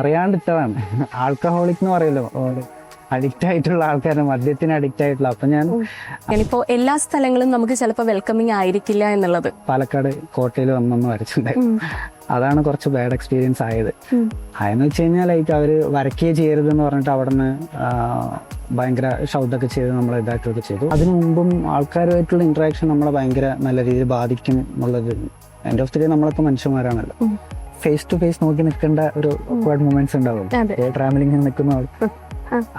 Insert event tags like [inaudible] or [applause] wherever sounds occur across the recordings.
അറിയാണ്ടിട്ടതാണ്. Alcoholic എന്ന് പറയുമല്ലോ addict ആയിട്ടുള്ള ആൾക്കാരാണ് മദ്യത്തിന് അഡിക്റ്റ് ആയിട്ടുള്ള. അപ്പൊ ഞാൻ ഞാനിപ്പോ എല്ലാ സ്ഥലങ്ങളും നമുക്ക് ചിലപ്പോൾ വെൽക്കമിങ് ആയിരിക്കില്ല എന്നുള്ളത്. പാലക്കാട് കോട്ടയിൽ വന്നൊന്ന് വരച്ചിട്ടുണ്ടായിരുന്നു അതാണ് കുറച്ച് ബാഡ് എക്സ്പീരിയൻസ് ആയത്. അതെന്ന് വെച്ച് കഴിഞ്ഞാൽ ലൈക്ക് അവർ ചെയ്യരുത് എന്ന് പറഞ്ഞിട്ട് അവിടെ നിന്ന് ഭയങ്കര ശബ്ദമൊക്കെ ചെയ്ത് നമ്മൾ ഇതാക്കുകയൊക്കെ ചെയ്തു. അതിനു മുമ്പും ആൾക്കാരുമായിട്ടുള്ള ഇന്ററാക്ഷൻ നമ്മളെ ഭയങ്കര നല്ല രീതിയിൽ ബാധിക്കും എന്നുള്ളത്. എൻഡ് ഓഫ് ദി ഡേ നമ്മളൊക്കെ മനുഷ്യന്മാരാണല്ലോ. ഫേസ് ടു ഫേസ് നോക്കി നിൽക്കേണ്ട ഒരു ഓക്വേർഡ് മൂമെന്റ്സ് ഉണ്ടാവും. ട്രാവലിംഗ് നിൽക്കുന്ന ആൾ.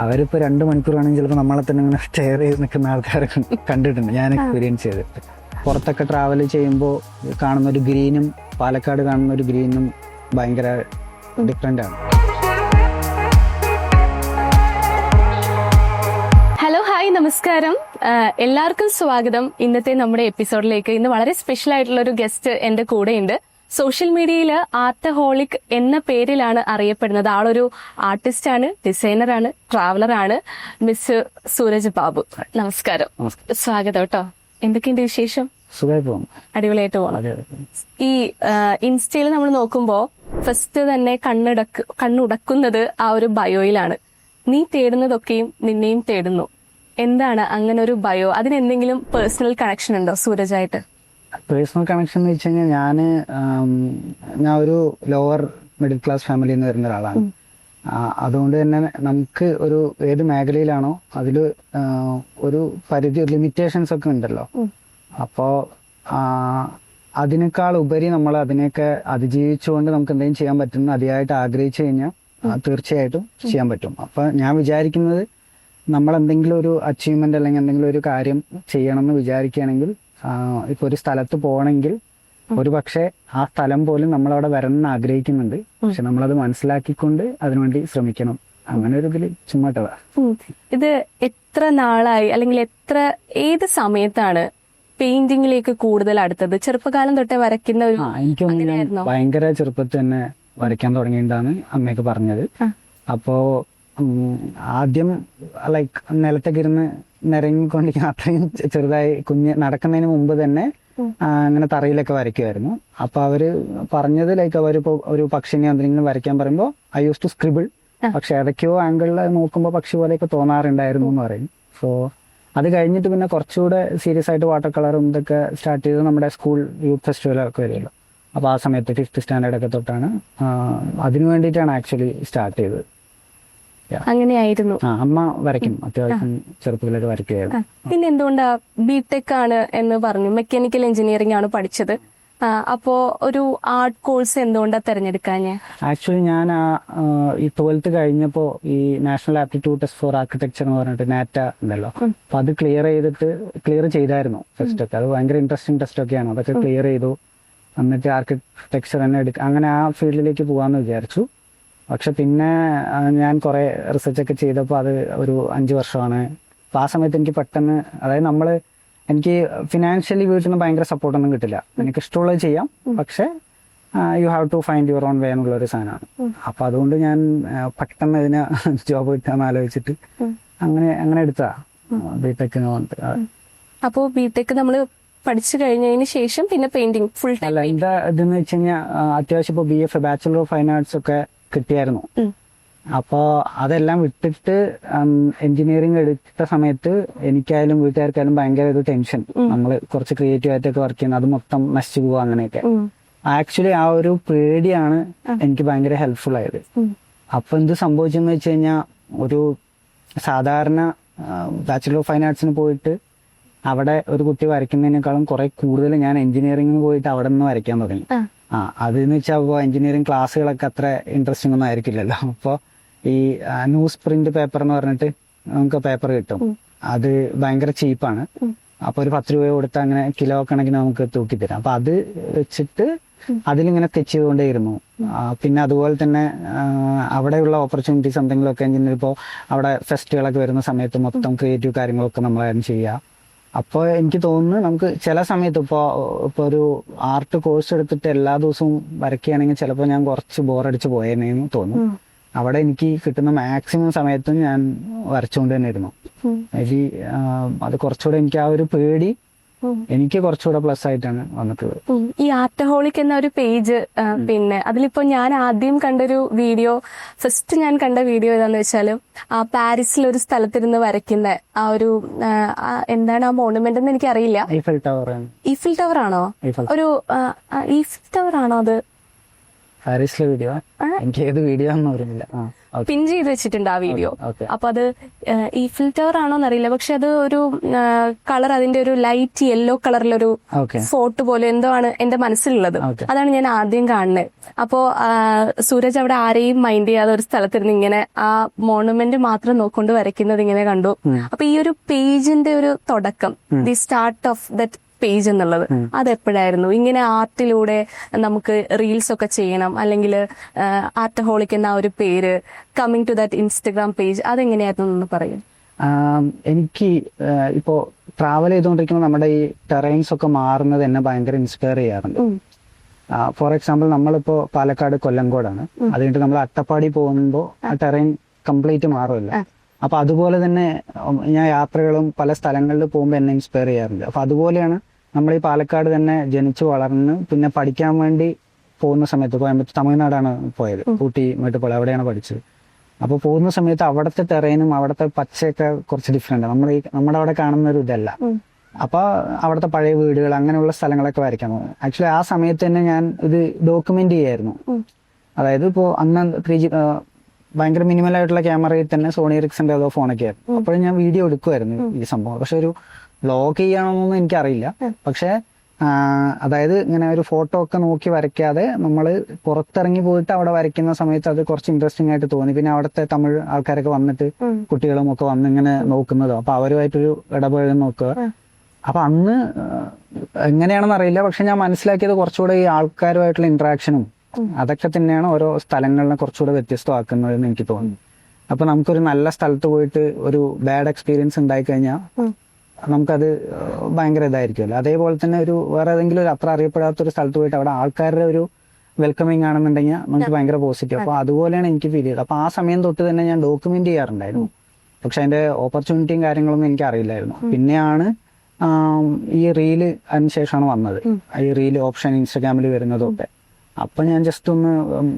അവരിപ്പോ രണ്ട് മണിക്കൂറാണെങ്കിൽ ചിലപ്പോൾ നമ്മളെ തന്നെ ഇങ്ങനെ സ്റ്റെയർ ചെയ്ത് നിൽക്കുന്ന ആൾക്കാരെ കണ്ടിട്ടുണ്ട്. ഞാൻ എക്സ്പീരിയൻസ് ചെയ്തിട്ട് പുറത്തൊക്കെ ട്രാവൽ ചെയ്യുമ്പോൾ കാണുന്ന ഒരു ഗ്രീനും പാലക്കാട് കാണുന്ന ഒരു ഗ്രീനും ഭയങ്കര ഡിഫറെന്റ് ആണ്. ഹലോ ഹായ് നമസ്കാരം. എല്ലാവർക്കും സ്വാഗതം. ഇന്നത്തെ നമ്മുടെ എപ്പിസോഡിലേക്ക് ഇന്ന് വളരെ സ്പെഷ്യൽ ആയിട്ടുള്ള ഒരു ഗസ്റ്റ് എന്റെ കൂടെയുണ്ട്. സോഷ്യൽ മീഡിയയിൽ ആർട്ടഹോളിക് എന്ന പേരിലാണ് അറിയപ്പെടുന്നത്. ആളൊരു ആർട്ടിസ്റ്റാണ് ഡിസൈനറാണ് ട്രാവലറാണ് മിസ് സൂരജ് ബാബു. നമസ്കാരം. സ്വാഗതം കേട്ടോ എന്തൊക്കെയുണ്ട് വിശേഷം? അടിപൊളിയായിട്ട് പോകണം ഈ ഇൻസ്റ്റയിൽ നമ്മൾ നോക്കുമ്പോൾ ഫസ്റ്റ് തന്നെ കണ്ണുടക്ക് കണ്ണുടക്കുന്നത് ആ ഒരു ബയോയിലാണ്. നീ തേടുന്നതൊക്കെയും നിന്നെയും തേടുന്നു. എന്താണ് അങ്ങനെ ഒരു ബയോ? അതിന് എന്തെങ്കിലും പേഴ്സണൽ കണക്ഷൻ ഉണ്ടോ സൂരജായിട്ട്? പേഴ്സണൽ കണക്ഷൻ എന്ന് വെച്ച് കഴിഞ്ഞാൽ ഞാൻ ഞാൻ ഒരു ലോവർ മിഡിൽ ക്ലാസ് ഫാമിലിയിൽ നിന്ന് വരുന്ന ഒരാളാണ്. അതുകൊണ്ട് തന്നെ നമുക്ക് ഒരു ഏത് മേഖലയിലാണോ അതിൽ ഒരു പരിധി ലിമിറ്റേഷൻസ് ഒക്കെ ഉണ്ടല്ലോ. അപ്പോൾ അതിനേക്കാൾ ഉപരി നമ്മൾ അതിനെയൊക്കെ അതിജീവിച്ചുകൊണ്ട് നമുക്ക് എന്തെങ്കിലും ചെയ്യാൻ പറ്റുന്ന അതിയായിട്ട് ആഗ്രഹിച്ചു കഴിഞ്ഞാൽ തീർച്ചയായിട്ടും ചെയ്യാൻ പറ്റും. അപ്പം ഞാൻ വിചാരിക്കുന്നത് നമ്മൾ എന്തെങ്കിലും ഒരു അച്ചീവ്മെന്റ് അല്ലെങ്കിൽ എന്തെങ്കിലും ഒരു കാര്യം ചെയ്യണം എന്ന് വിചാരിക്കുകയാണെങ്കിൽ ഇപ്പൊ ഒരു സ്ഥലത്ത് പോകണമെങ്കിൽ ഒരു പക്ഷേ ആ സ്ഥലം പോലും നമ്മളവിടെ വരണം എന്ന് ആഗ്രഹിക്കുന്നുണ്ട് പക്ഷെ നമ്മളത് മനസ്സിലാക്കിക്കൊണ്ട് അതിനുവേണ്ടി ശ്രമിക്കണം. അങ്ങനെ ഒരു ഇതിൽ ചുമ്മാട്ടതാ ഇത് എത്ര നാളായി? അല്ലെങ്കിൽ എത്ര ഏത് സമയത്താണ് പെയിന്റിങ്ങിലേക്ക് കൂടുതൽ അടുത്തത്? ചെറുപ്പകാലം തൊട്ടേ വരയ്ക്കുന്ന ഒരു എനിക്കൊന്നും ഭയങ്കര ചെറുപ്പത്തിൽ തന്നെ വരയ്ക്കാൻ തുടങ്ങിയിട്ടാണ് അമ്മയൊക്കെ പറഞ്ഞത്. അപ്പോ ആദ്യം ലൈക്ക് നിലത്തൊക്കെ ഇരുന്ന് നിരങ്ങിക്കൊണ്ടിരിക്കുന്ന അത്രയും ചെറുതായി കുഞ്ഞ് നടക്കുന്നതിന് മുമ്പ് തന്നെ അങ്ങനെ തറയിലൊക്കെ വരയ്ക്കുമായിരുന്നു അപ്പൊ അവർ പറഞ്ഞത് ലൈക്ക് അവരിപ്പോ ഒരു പക്ഷിനെ എന്തെങ്കിലും വരയ്ക്കാൻ പറയുമ്പോൾ ഐ യൂസ് ടു സ്ക്രിബിൾ പക്ഷെ ഏതൊക്കെയോ ആംഗിളിൽ നോക്കുമ്പോൾ പക്ഷി പോലെയൊക്കെ തോന്നാറുണ്ടായിരുന്നു എന്ന് പറയും. സോ അത് കഴിഞ്ഞിട്ട് പിന്നെ കുറച്ചുകൂടെ സീരിയസ് ആയിട്ട് വാട്ടർ കളറും ഇതൊക്കെ സ്റ്റാർട്ട് ചെയ്ത് നമ്മുടെ സ്കൂൾ യൂത്ത് ഫെസ്റ്റിവലൊക്കെ വരുമല്ലോ. അപ്പോൾ ആ സമയത്ത് ഫിഫ്ത്ത് സ്റ്റാൻഡേർഡ് ഒക്കെ തൊട്ടാണ് അതിനു വേണ്ടിയിട്ടാണ് ആക്ച്വലി സ്റ്റാർട്ട് ചെയ്തത്. അങ്ങനെയായിരുന്നു. അമ്മ വരയ്ക്കും. അത്യാവശ്യം ചെറുപ്പത്തിലൊക്കെ വരയ്ക്കുകയായിരുന്നു. പിന്നെ എന്തുകൊണ്ടാ ബിടെക് ആണ് എന്ന് പറഞ്ഞു? മെക്കാനിക്കൽ എഞ്ചിനീയറിംഗ് ആണ് പഠിച്ചത്. അപ്പോ ഒരു ആർട്ട് കോഴ്സ് എന്തുകൊണ്ടാ തെരഞ്ഞെടുക്കാൻ ആക്ച്വലി ഞാൻ ഈ ട്വൽത്ത് കഴിഞ്ഞപ്പോ ഈ national aptitude test for architecture എന്ന് പറഞ്ഞിട്ട് നാറ്റ ഉണ്ടല്ലോ. അപ്പൊ അത് ക്ലിയർ ചെയ്തിട്ട് ക്ലിയർ ചെയ്തായിരുന്നു ടെസ്റ്റ് ഒക്കെ. അത് ഭയങ്കര ഇൻട്രസ്റ്റിംഗ് ടെസ്റ്റ് ഒക്കെയാണ്. അതൊക്കെ ക്ലിയർ ചെയ്തു. എന്നിട്ട് ആർക്കിടെക്ചർ തന്നെ എടുക്കുക അങ്ങനെ ആ ഫീൽഡിലേക്ക് പോകാമെന്ന് വിചാരിച്ചു. പക്ഷെ പിന്നെ ഞാൻ കുറെ റിസർച്ച് ഒക്കെ ചെയ്തപ്പോൾ അത് ഒരു അഞ്ച് വർഷമാണ്. അപ്പൊ ആ സമയത്ത് എനിക്ക് പെട്ടെന്ന് അതായത് നമ്മൾ എനിക്ക് ഫിനാൻഷ്യലി വീട്ടിൽ നിന്ന് ഭയങ്കര സപ്പോർട്ടൊന്നും കിട്ടില്ല. എനിക്ക് ഇഷ്ടമുള്ളത് ചെയ്യാം. പക്ഷെ you have to find your own way എന്നുള്ള ഒരു സാധനമാണ്. അപ്പൊ അതുകൊണ്ട് ഞാൻ പെട്ടെന്ന് ഇതിന് ജോബ് [laughs] കിട്ടാന്ന് ആലോചിച്ചിട്ട് അങ്ങനെ അങ്ങനെ എടുത്താ. ബിടെക്. അപ്പോ ബിടെക് നമ്മൾ പഠിച്ചു കഴിഞ്ഞതിന് ശേഷം പിന്നെ പെയിന്റിങ് ഫുൾ ടൈം അല്ല എന്താ ഇതെന്ന് വെച്ച് കഴിഞ്ഞാൽ അത്യാവശ്യം ഇപ്പൊ B F bachelor of fine arts ഒക്കെ കിട്ടിയായിരുന്നു. അപ്പോ അതെല്ലാം വിട്ടിട്ട് എഞ്ചിനീയറിംഗ് എടുത്ത സമയത്ത് എനിക്കായാലും വീട്ടുകാർക്കായാലും ഭയങ്കര ഒരു ടെൻഷൻ. നമ്മൾ കുറച്ച് ക്രിയേറ്റീവ് ആയിട്ടൊക്കെ വർക്ക് ചെയ്യുന്നത്. അത് മൊത്തം നശിച്ചു പോവുക അങ്ങനെയൊക്കെ. ആക്ച്വലി ആ ഒരു പേടിയാണ് എനിക്ക് ഭയങ്കര ഹെൽപ്ഫുൾ ആയത്. അപ്പൊ എന്ത് സംഭവിച്ചെന്ന് വെച്ച് കഴിഞ്ഞാൽ ഒരു സാധാരണ ബാച്ചിലർ ഓഫ് ഫൈൻ ആർട്സിന് പോയിട്ട് അവിടെ ഒരു കുട്ടി വരയ്ക്കുന്നതിനേക്കാളും കുറെ കൂടുതൽ ഞാൻ എഞ്ചിനീയറിംഗിന് പോയിട്ട് അവിടെ നിന്ന് വരയ്ക്കാൻ തുടങ്ങി. ആ അതെന്ന് വെച്ചാൽ അപ്പോൾ എഞ്ചിനീയറിംഗ് ക്ലാസ്സുകളൊക്കെ അത്ര ഇൻട്രസ്റ്റിംഗ് ഒന്നും ആയിരിക്കില്ലല്ലോ. അപ്പോൾ ഈ ന്യൂസ് പ്രിന്റ് പേപ്പർ എന്ന് പറഞ്ഞിട്ട് നമുക്ക് പേപ്പർ കിട്ടും. അത് ഭയങ്കര ചീപ്പാണ് അപ്പൊ ഒരു പത്ത് രൂപ കൊടുത്ത് അങ്ങനെ കിലോ കണക്കിന് നമുക്ക് തൂക്കി തരാം. അപ്പൊ അത് വെച്ചിട്ട് അതിലിങ്ങനെ തെച്ച് ചെയ്തുകൊണ്ടേയിരുന്നു പിന്നെ അതുപോലെ തന്നെ അവിടെയുള്ള ഓപ്പർച്യൂണിറ്റീസ് എന്തെങ്കിലുമൊക്കെ എഞ്ചിനീയർ ഇപ്പോൾ അവിടെ ഫെസ്റ്റുകളൊക്കെ വരുന്ന സമയത്ത് മൊത്തം ക്രിയേറ്റീവ് കാര്യങ്ങളൊക്കെ നമ്മളായിരുന്നു ചെയ്യുക അപ്പോൾ എനിക്ക് തോന്നുന്നു നമുക്ക് ചില സമയത്ത് ഇപ്പോൾ ഇപ്പോൾ ഒരു ആർട്ട് കോഴ്സ് എടുത്തിട്ട് എല്ലാ ദിവസവും വരയ്ക്കുകയാണെങ്കിൽ ചിലപ്പോൾ ഞാൻ കുറച്ച് ബോറടിച്ച് പോയേനേന്ന് തോന്നും. അവിടെ എനിക്ക് കിട്ടുന്ന മാക്സിമം സമയത്തും ഞാൻ വരച്ചുകൊണ്ട് തന്നെ ഇരുന്നു അത് കുറച്ചുകൂടെ എനിക്ക് ആ ഒരു പേടി എനിക്ക് കുറച്ചുകൂടെ പ്ലസ് ആയിട്ടാണ് വന്നിട്ടുള്ളത്. ഈ ആർട്ടഹോളിക് എന്ന ഒരു പേജ് പിന്നെ അതിലിപ്പോ ഞാൻ ആദ്യം കണ്ടൊരു വീഡിയോ ഫസ്റ്റ് ഞാൻ കണ്ട വീഡിയോ ഏതാന്ന് വെച്ചാൽ ആ പാരീസിൽ ഒരു സ്ഥലത്തിരുന്ന് വരയ്ക്കുന്ന ആ ഒരു എന്താണ് ആ മോണുമെന്റ് എന്ന് എനിക്കറിയില്ല. ഈഫിൽ ടവർ ഈഫിൽ ടവർ ആണോ? ഒരു ഈഫിൽ ടവർ ആണോ അത്? പാരീസിലെ വീഡിയോ. എനിക്ക് ഏത് വീഡിയോ ഒന്നും അറിയില്ല. പിൻ ചെയ്ത് വെച്ചിട്ടുണ്ട് ആ വീഡിയോ. അപ്പൊ അത് ഈ ഫിൽറ്റർ ആണോന്ന് അറിയില്ല പക്ഷെ അത് ഒരു കളർ അതിന്റെ ഒരു ലൈറ്റ് യെല്ലോ കളറിലൊരു ഫോട്ട് പോലെ എന്തോ ആണ് എന്റെ മനസ്സിലുള്ളത്. അതാണ് ഞാൻ ആദ്യം കാണുന്നത് അപ്പോ സൂരജ് അവിടെ ആരെയും മൈൻഡ് ചെയ്യാതെ ഒരു സ്ഥലത്തിരുന്ന് ഇങ്ങനെ ആ മോണുമെന്റ് മാത്രം നോക്കൊണ്ട് വരയ്ക്കുന്നത് ഇങ്ങനെ കണ്ടു. അപ്പൊ ഈ ഒരു പേജിന്റെ ഒരു തുടക്കം the start of that page എന്നുള്ളത്. അതെപ്പോഴായിരുന്നു? ഇങ്ങനെ ആർട്ടിലൂടെ നമുക്ക് റീൽസ് ഒക്കെ ചെയ്യണം. അല്ലെങ്കിൽ ആർട്ട് ഹോളിക് എന്ന ഒരു പേര് coming to that Instagram page അതെങ്ങനെയായിരുന്നു എന്ന് പറയും. എനിക്ക് ഇപ്പോ ട്രാവൽ ചെയ്തുകൊണ്ടിരിക്കുമ്പോൾ നമ്മുടെ ഈ ടെറൈൻസ് ഒക്കെ മാറുന്നത് എന്നെ ഭയങ്കര ഇൻസ്പയർ ചെയ്യാറുണ്ട്. ഫോർ എക്സാമ്പിൾ നമ്മളിപ്പോ പാലക്കാട് കൊല്ലംകോടാണ്. അത് കഴിഞ്ഞിട്ട് നമ്മൾ അട്ടപ്പാടി പോകുമ്പോൾ ആ. ടെറൈൻ കംപ്ലീറ്റ് മാറുമല്ലോ. അപ്പൊ അതുപോലെ തന്നെ ഞാൻ യാത്രകളും പല സ്ഥലങ്ങളിൽ പോകുമ്പോൾ എന്നെ ഇൻസ്പയർ ചെയ്യാറുണ്ട്. അപ്പൊ അതുപോലെയാണ് നമ്മൾ ഈ പാലക്കാട് തന്നെ ജനിച്ചു വളർന്ന് പിന്നെ പഠിക്കാൻ വേണ്ടി പോകുന്ന സമയത്ത് കോയമ്പത്തൂർ തമിഴ്നാടാണ് പോയത്. ഊട്ടി മേട്ടുപ്പാള അവിടെയാണ് പഠിച്ചത്. അപ്പോൾ പോകുന്ന സമയത്ത് അവിടുത്തെ ടെറൈനും അവിടുത്തെ പച്ചയൊക്കെ കുറച്ച് ഡിഫറെന്റ് നമ്മൾ ഈ നമ്മുടെ അവിടെ കാണുന്ന ഒരു ഇതല്ല അപ്പൊ അവിടുത്തെ പഴയ വീടുകൾ അങ്ങനെയുള്ള സ്ഥലങ്ങളൊക്കെ വരയ്ക്കാൻ പോകും ആക്ച്വലി ആ സമയത്ത് തന്നെ ഞാൻ ഇത് ഡോക്യുമെന്റ് ചെയ്യായിരുന്നു. അതായത് ഇപ്പോ അന്ന് ത്രീ ജി ഭയങ്കര മിനിമൽ ആയിട്ടുള്ള ക്യാമറയിൽ തന്നെ സോണി റിക്സിന്റെ ഏതോ ഫോണൊക്കെ ആയിരുന്നു. അപ്പോഴും ഞാൻ വീഡിയോ എടുക്കുമായിരുന്നു ഈ സംഭവം. പക്ഷെ ഒരു വ്ലോഗ് ചെയ്യണമെന്നൊന്നും എനിക്കറിയില്ല. പക്ഷെ അതായത് ഇങ്ങനെ ഒരു ഫോട്ടോ ഒക്കെ നോക്കി വരയ്ക്കാതെ നമ്മൾ പുറത്തിറങ്ങി പോയിട്ട് അവിടെ വരയ്ക്കുന്ന സമയത്ത് അത് കുറച്ച് ഇൻട്രസ്റ്റിംഗ് ആയിട്ട് തോന്നി. പിന്നെ അവിടുത്തെ തമിഴ് ആൾക്കാരൊക്കെ വന്നിട്ട് കുട്ടികളും ഒക്കെ വന്ന് ഇങ്ങനെ നോക്കുന്നതോ? അപ്പൊ അവരുമായിട്ടൊരു ഇടപെടൽ നോക്കുക. അപ്പൊ അന്ന് എങ്ങനെയാണെന്ന് അറിയില്ല. പക്ഷെ ഞാൻ മനസ്സിലാക്കിയത് കുറച്ചുകൂടെ ഈ ആൾക്കാരുമായിട്ടുള്ള ഇന്ററാക്ഷനും അതൊക്കെ തന്നെയാണ് ഓരോ സ്ഥലങ്ങളിനെ കുറച്ചുകൂടെ വ്യത്യസ്തമാക്കുന്നതെന്ന് എനിക്ക് തോന്നുന്നു. അപ്പൊ നമുക്കൊരു നല്ല സ്ഥലത്ത് പോയിട്ട് ഒരു ബാഡ് എക്സ്പീരിയൻസ് ഉണ്ടായി കഴിഞ്ഞാൽ നമുക്കത് ഭയങ്കര ഇതായിരിക്കുമല്ലോ. അതേപോലെ തന്നെ ഒരു വേറെ ഏതെങ്കിലും ഒരു അത്ര അറിയപ്പെടാത്ത ഒരു സ്ഥലത്ത് പോയിട്ട് അവിടെ ആൾക്കാരുടെ ഒരു വെൽക്കമിങ് ആണെന്നുണ്ടെങ്കിൽ നമുക്ക് ഭയങ്കര പോസിറ്റീവ് അപ്പൊ അതുപോലെയാണ് എനിക്ക് ഫീൽ ചെയ്തത്. അപ്പൊ ആ സമയം തൊട്ട് തന്നെ ഞാൻ ഡോക്യുമെന്റ് ചെയ്യാറുണ്ടായിരുന്നു. പക്ഷെ അതിന്റെ ഓപ്പർച്യൂണിറ്റിയും കാര്യങ്ങളൊന്നും എനിക്ക് അറിയില്ലായിരുന്നു. പിന്നെയാണ് ഈ റീൽ അതിനുശേഷമാണ് വന്നത്. ഈ റീൽ ഓപ്ഷൻ ഇൻസ്റ്റാഗ്രാമിൽ വരുന്നതൊക്കെ. അപ്പൊ ഞാൻ ജസ്റ്റ് ഒന്ന്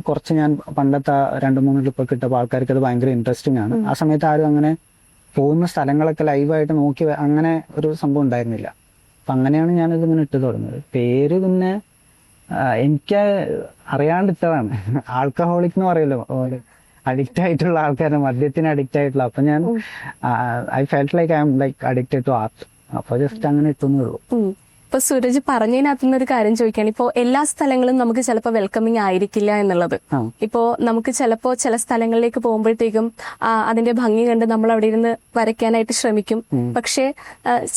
കുറച്ച് ഞാൻ പണ്ടത്തെ രണ്ടു രണ്ട് മൂന്ന് ക്ലിപ്പൊക്കെ ഇട്ടപ്പോൾ ആൾക്കാർക്ക് അത് ഭയങ്കര ഇൻട്രസ്റ്റിംഗ് ആണ്. ആ സമയത്ത് ആരും അങ്ങനെ പോകുന്ന സ്ഥലങ്ങളൊക്കെ ലൈവായിട്ട് നോക്കി അങ്ങനെ ഒരു സംഭവം ഉണ്ടായിരുന്നില്ല. അപ്പം അങ്ങനെയാണ് ഞാനിത് ഇങ്ങനെ ഇട്ട് തുടങ്ങുന്നത്. പേര് പിന്നെ എനിക്ക് അറിയാണ്ട് ഇട്ടതാണ് [laughs] ആൽക്കഹോളിക് എന്ന് പറയുമല്ലോ അഡിക്റ്റ് ആയിട്ടുള്ള ആൾക്കാരെ മദ്യത്തിന് അഡിക്റ്റ് ആയിട്ടുള്ള. അപ്പൊ ഞാൻ I felt like I'm like addicted to art അപ്പൊ ജസ്റ്റ് അങ്ങനെ ഇട്ടുന്നേ ഉള്ളൂ. ഇപ്പൊ സൂരജ് പറഞ്ഞതിനകത്തു നിന്ന് ഒരു കാര്യം ചോദിക്കുകയാണ്. ഇപ്പോ എല്ലാ സ്ഥലങ്ങളും നമുക്ക് ചിലപ്പോൾ വെൽക്കമിങ് ആയിരിക്കില്ല എന്നുള്ളത്. ഇപ്പോ നമുക്ക് ചിലപ്പോ ചില സ്ഥലങ്ങളിലേക്ക് പോകുമ്പോഴത്തേക്കും അതിന്റെ ഭംഗി കണ്ട് നമ്മൾ അവിടെ ഇരുന്ന് വരയ്ക്കാനായിട്ട് ശ്രമിക്കും. പക്ഷേ